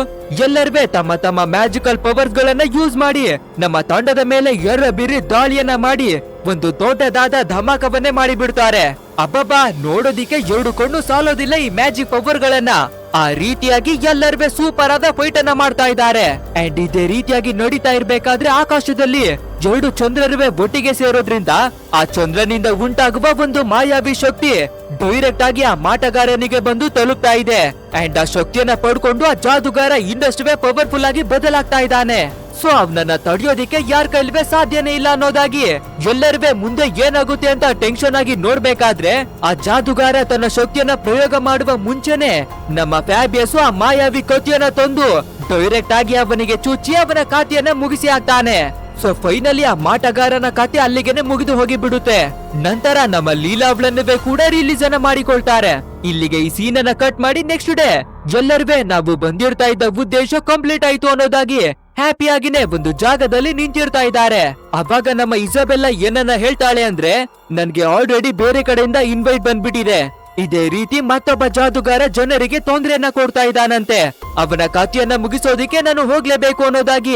Speaker 1: ಎಲ್ಲರೂ ತಮ್ಮ ತಮ್ಮ ಮ್ಯಾಜಿಕಲ್ ಪವರ್ಸ್ ಗಳನ್ನ ಯೂಸ್ ಮಾಡಿ, ನಮ್ಮ ತಂಡದ ಮೇಲೆ ಎರ್ರ ಬಿರಿ ದಾಳಿಯನ್ನ ಮಾಡಿ, ಒಂದು ದೊಡ್ಡದಾದ ಧಮಾಕವನ್ನೇ ಮಾಡಿ ಬಿಡ್ತಾರೆ ಅಬ್ಬಬ್ಬಾ, ನೋಡೋದಿಕ್ಕೆ ಎರಡು ಕಣ್ಣು ಸಾಲೋದಿಲ್ಲ ಈ ಮ್ಯಾಜಿಕ್ ಪವರ್ ಗಳನ್ನ ಆ ರೀತಿಯಾಗಿ ಎಲ್ಲರೂ ಸೂಪರ್ ಆದ ಫೈಟ್ ಅನ್ನ ಮಾಡ್ತಾ ಇದ್ದಾರೆ. ಅಂಡ್ ಇದೇ ರೀತಿಯಾಗಿ ನಡೀತಾ ಇರ್ಬೇಕಾದ್ರೆ ಆಕಾಶದಲ್ಲಿ ಎರಡು ಚಂದ್ರರುವೆ ಒಟ್ಟಿಗೆ ಸೇರೋದ್ರಿಂದ, ಆ ಚಂದ್ರನಿಂದ ಉಂಟಾಗುವ ಒಂದು ಮಾಯಾವಿ ಶಕ್ತಿ ಡೈರೆಕ್ಟ್ ಆಗಿ ಆ ಮಾಟಗಾರನಿಗೆ ಬಂದು ತಲುಪ್ತಾ ಇದೆ. ಅಂಡ್ ಆ ಶಕ್ತಿಯನ್ನ ಪಡ್ಕೊಂಡು ಆ ಜಾದುಗಾರ ಇನ್ನಷ್ಟುವೇ ಪವರ್ಫುಲ್ ಆಗಿ ಬದಲಾಗ್ತಾ ಇದ್ದಾನೆ. ಸೊ ಅವನನ್ನ ತಡೆಯೋದಿಕ್ಕೆ ಯಾರ ಕೈಲ್ವೇ ಸಾಧ್ಯನೇ ಇಲ್ಲ ಅನ್ನೋದಾಗಿ. ಎಲ್ಲರಿವೆ ಮುಂದೆ ಏನಾಗುತ್ತೆ ಅಂತ ಟೆನ್ಷನ್ ಆಗಿ ನೋಡ್ಬೇಕಾದ್ರೆ, ಆ ಜಾದುಗಾರ ತನ್ನ ಶಕ್ತಿಯನ್ನ ಪ್ರಯೋಗ ಮಾಡುವ ಮುಂಚೆನೆ ನಮ್ಮ ಫ್ಯಾಬಿಯಸ್ ಆ ಮಾಯಾವಿ ಕತ್ತಿಯನ್ನ ತಂದು ಡೈರೆಕ್ಟ್ ಆಗಿ ಅವನಿಗೆ ಚುಚ್ಚಿ ಅವನ ಖಾತೆಯನ್ನ ಮುಗಿಸಿ ಹಾಕ್ತಾನೆ. ಸೊ ಫೈನಲಿ ಆ ಮಾಟಗಾರನ ಕತೆ ಅಲ್ಲಿಗೆನೆ ಮುಗಿದು ಹೋಗಿ ಬಿಡುತ್ತೆ ನಂತರ ನಮ್ಮ ಲೀಲಾವ್ಳನ್ನುವೆ ಕೂಡ ರಿಲೀಸ್ ಅನ್ನ ಮಾಡಿಕೊಳ್ತಾರೆ. ಇಲ್ಲಿಗೆ ಈ ಸೀನ್ ಅನ್ನ ಕಟ್ ಮಾಡಿ ನೆಕ್ಸ್ಟ್ ಡೇ ಎಲ್ಲರ್ವೆ ನಾವು ಬಂದಿರ್ತಾ ಇದ್ದ ಉದ್ದೇಶ ಕಂಪ್ಲೀಟ್ ಆಯ್ತು ಅನ್ನೋದಾಗಿ ಹ್ಯಾಪಿಯಾಗಿನೇ ಒಂದು ಜಾಗದಲ್ಲಿ ನಿಂತಿರ್ತಾ ಇದ್ದಾರೆ. ಅವಾಗ ನಮ್ಮ ಇಸಬೆಲ್ಲ ಏನನ್ನ ಹೇಳ್ತಾಳೆ ಅಂದ್ರೆ, ನನ್ಗೆ ಆಲ್ರೆಡಿ ಬೇರೆ ಕಡೆಯಿಂದ ಇನ್ವೈಟ್ ಬಂದ್ಬಿಟ್ಟಿದೆ. ಇದೇ ರೀತಿ ಮತ್ತೊಬ್ಬ ಜಾದುಗಾರ ಜನರಿಗೆ ತೊಂದರೆಯನ್ನ ಕೊಡ್ತಾ ಇದ್ದಾನಂತೆ. ಅವನ ಕಥೆಯನ್ನ ಮುಗಿಸೋದಿಕ್ಕೆ ನಾನು ಹೋಗ್ಲೇಬೇಕು ಅನ್ನೋದಾಗಿ.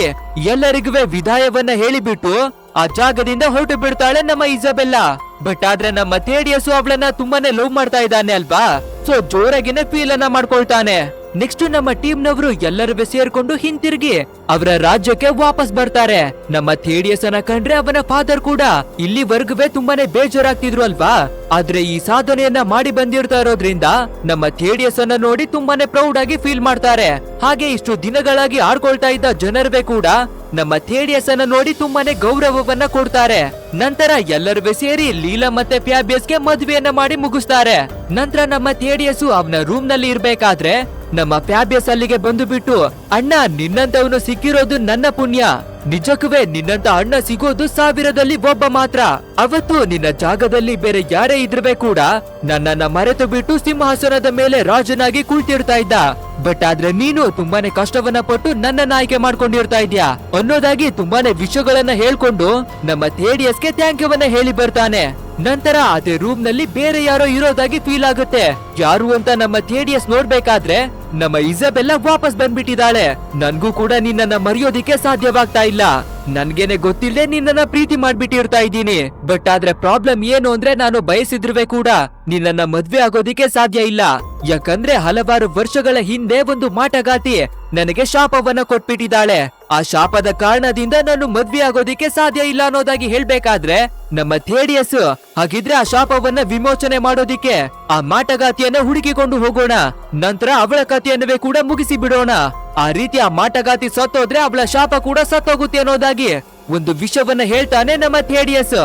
Speaker 1: ಎಲ್ಲರಿಗೂ ವಿದಾಯವನ್ನ ಹೇಳಿಬಿಟ್ಟು ಆ ಜಾಗದಿಂದ ಹೊರಟು ಬಿಡ್ತಾಳೆ ನಮ್ಮ ಇಸಬೆಲ್ಲಾ ಬಟ್ ಆದ್ರೆ ನಮ್ಮ ತೇಡಿಯಸು ಅವಳನ್ನ ತುಂಬಾನೇ ಲವ್ ಮಾಡ್ತಾ ಇದ್ದಾನೆ ಅಲ್ವಾ? ಸೊ ಜೋರಾಗಿನೇ ಫೀಲ್ ಅನ್ನ ಮಾಡ್ಕೊಳ್ತಾನೆ. ನೆಕ್ಸ್ಟ್ ನಮ್ಮ ಟೀಮ್ ನವರು ಎಲ್ಲರೂ ಸೇರ್ಕೊಂಡು ಹಿಂತಿರುಗಿ, ಅವರ ರಾಜ್ಯಕ್ಕೆ ವಾಪಸ್ ಬರ್ತಾರೆ. ನಮ್ಮ ಥೇಡಿಯಸ್ ಅನ್ನ ಕಂಡ್ರೆ ಅವನ ಫಾದರ್ ಕೂಡ ಇಲ್ಲಿವರೆಗೂ ತುಂಬಾನೇ ಬೇಜಾರಾಗ್ತಿದ್ರು ಅಲ್ವಾ ಆದ್ರೆ ಈ ಸಾಧನೆಯನ್ನ ಮಾಡಿ ಬಂದಿರ್ತಾ ಇರೋದ್ರಿಂದ ನಮ್ಮ ಥೇಡಿಯಸ್ ಅನ್ನ ನೋಡಿ ತುಂಬಾನೇ ಪ್ರೌಡ್ ಆಗಿ ಫೀಲ್ ಮಾಡ್ತಾರೆ. ಹಾಗೆ ಇಷ್ಟು ದಿನಗಳಾಗಿ ಆಡ್ಕೊಳ್ತಾ ಇದ್ದ ಜನರವೇ ಕೂಡ ನಮ್ಮ ಥೇಡಿಯಸ್ ಅನ್ನ ನೋಡಿ ತುಂಬಾನೇ ಗೌರವವನ್ನ ಕೊಡ್ತಾರೆ. ನಂತರ ಎಲ್ಲರೂ ಸೇರಿ ಲೀಲಾ ಮತ್ತೆ ಫ್ಯಾಬಿಯಸ್ಗೆ ಮದುವೆಯನ್ನ ಮಾಡಿ ಮುಗಿಸ್ತಾರೆ. ನಂತರ ನಮ್ಮ ಥೇಡಿಯಸ್ ಅವನ ರೂಮ್ನಲ್ಲಿ ಇರ್ಬೇಕಾದ್ರೆ ನಮ್ಮ ಫ್ಯಾಬಿಯಸ್ ಅಲ್ಲಿಗೆ ಬಂದು ಬಿಟ್ಟು ಅಣ್ಣ ನಿನ್ನಂತವನು ಸಿಕ್ಕಿರೋದು ನನ್ನ ಪುಣ್ಯ. ನಿಜಕ್ಕೂ ನಿನ್ನಂತ ಅಣ್ಣ ಸಿಗೋದು ಸಾವಿರದಲ್ಲಿ ಒಬ್ಬ ಮಾತ್ರ. ಅವತ್ತು ನಿನ್ನ ಜಾಗದಲ್ಲಿ ಬೇರೆ ಯಾರೇ ಇದ್ರೂ ಕೂಡ ನನ್ನನ್ನ ಮರೆತು ಬಿಟ್ಟು ಸಿಂಹಾಸನದ ಮೇಲೆ ರಾಜನಾಗಿ ಕುಳಿತಿರ್ತಾ ಇದ್ದ. ಬಟ್ ಆದ್ರೆ ನೀನು ತುಂಬಾನೇ ಕಷ್ಟವನ್ನ ಪಟ್ಟು ನನ್ನನ್ನ ಆಯ್ಕೆ ಮಾಡ್ಕೊಂಡಿರ್ತಾ ಇದ್ಯಾ? ಅನ್ನೋದಾಗಿ ತುಂಬಾನೇ ವಿಷಯಗಳನ್ನ ಹೇಳ್ಕೊಂಡು ನಮ್ಮ ಥೇಡಿಯಸ್ಗೆ ಥ್ಯಾಂಕ್ ಯವನ್ನ ಹೇಳಿ ಬರ್ತಾನೆ. ನಂತರ ಅದೇ ರೂಮ್ನಲ್ಲಿ ಬೇರೆ ಯಾರೋ ಇರೋದಾಗಿ ಫೀಲ್ ಆಗುತ್ತೆ. ಯಾರು ಅಂತ ನಮ್ಮ ಥೇಡಿಯಸ್ ನೋಡ್ಬೇಕಾದ್ರೆ ನಮ್ಮ ಇಸಬೆಲ್ಲ ವಾಪಸ್ ಬಂದ್ಬಿಟ್ಟಿದ್ದಾಳೆ. ನನ್ಗೂ ಕೂಡ ನಿನ್ನನ್ನ ಮರೆಯೋದಿಕ್ಕೆ ಸಾಧ್ಯವಾಗ್ತಾ ಇಲ್ಲ. ನನ್ಗೇನೆ ಗೊತ್ತಿಲ್ಲದೆ ನಿನ್ನನ್ನ ಪ್ರೀತಿ ಮಾಡ್ಬಿಟ್ಟಿರ್ತಾ ಇದ್ದೀನಿ. ಬಟ್ ಆದ್ರೆ ಪ್ರಾಬ್ಲಮ್ ಏನು ಅಂದ್ರೆ ನಾನು ಬಯಸಿದ್ರುವೆ ಕೂಡ. ನಿನ್ನನ್ನ ಮದ್ವೆ ಆಗೋದಿಕ್ಕೆ ಸಾಧ್ಯ ಇಲ್ಲ. ಯಾಕಂದ್ರೆ ಹಲವಾರು ವರ್ಷಗಳ ಹಿಂದೆ ಒಂದು ಮಾಟಗಾತಿ. ನನಗೆ ಶಾಪವನ್ನ ಕೊಟ್ಬಿಟ್ಟಿದ್ದಾಳೆ. ಆ ಶಾಪದ ಕಾರಣದಿಂದ ನಾನು ಮದ್ವೆ ಆಗೋದಿಕ್ಕೆ ಸಾಧ್ಯ ಇಲ್ಲ ಅನ್ನೋದಾಗಿ ಹೇಳ್ಬೇಕಾದ್ರೆ ನಮ್ಮ ಥೇಡಿಯಸ್ ಹಾಗಿದ್ರೆ ಆ ಶಾಪವನ್ನ ವಿಮೋಚನೆ ಮಾಡೋದಿಕ್ಕೆ ಆ ಮಾಟಗಾತಿಯನ್ನ ಹುಡುಕಿಕೊಂಡು ಹೋಗೋಣ. ನಂತರ ಅವಳ ಕಥೆಯನ್ನವೇ ಕೂಡ ಮುಗಿಸಿ ಬಿಡೋಣ. ಆ ರೀತಿ ಆ ಮಾಟಗಾತಿ ಸತ್ತೋದ್ರೆ ಅವಳ ಶಾಪ ಕೂಡ ಸತ್ತೋಗುತ್ತೆ ಅನ್ನೋದಾಗಿ ಒಂದು ವಿಷಯವನ್ನ ಹೇಳ್ತಾನೆ ನಮ್ಮ ಥೇಡಿಯಸ್.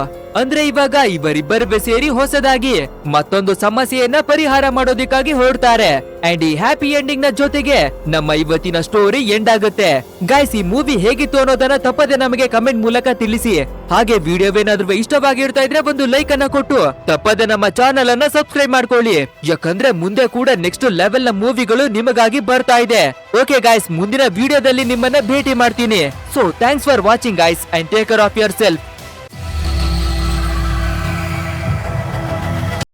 Speaker 1: ಅಂದ್ರೆ ಇವಾಗ ಇವರಿಬ್ಬರು ಸೇರಿ ಹೊಸದಾಗಿ ಮತ್ತೊಂದು ಸಮಸ್ಯೆಯನ್ನ ಪರಿಹಾರ ಮಾಡೋದಿಕ್ಕಾಗಿ ಹೊರಡ್ತಾರೆ. ಅಂಡ್ ಈ ಹ್ಯಾಪಿ ಎಂಡಿಂಗ್ನ ಜೊತೆಗೆ ನಮ್ಮ ಇವತ್ತಿನ ಸ್ಟೋರಿ ಎಂಡ್ ಆಗುತ್ತೆ. ಗೈಸ್ ಈ ಮೂವಿ ಹೇಗಿತ್ತು ಅನ್ನೋದನ್ನ ತಪ್ಪದೆ ನಮಗೆ ಕಮೆಂಟ್ ಮೂಲಕ ತಿಳಿಸಿ. ಹಾಗೆ ವಿಡಿಯೋ ವಿಡಿಯೋವೇನಾದ್ರೂ ಇಷ್ಟವಾಗಿರ್ತಾ ಇದ್ರೆ ಒಂದು ಲೈಕ್ ಅನ್ನ ಕೊಟ್ಟು, ತಪ್ಪದೆ ನಮ್ಮ ಚಾನೆಲ್ ಅನ್ನ ಸಬ್ಸ್ಕ್ರೈಬ್ ಮಾಡ್ಕೊಳ್ಳಿ. ಯಾಕಂದ್ರೆ ಮುಂದೆ ಕೂಡ ನೆಕ್ಸ್ಟ್ ಲೆವೆಲ್ನ ಮೂವಿಗಳು ನಿಮಗಾಗಿ ಬರ್ತಾ ಇದೆ. ಓಕೆ ಗಾಯ್ಸ್ ಮುಂದಿನ ವಿಡಿಯೋದಲ್ಲಿ ನಿಮ್ಮನ್ನ ಭೇಟಿ ಮಾಡ್ತೀನಿ. So thanks for watching guys and take care of yourself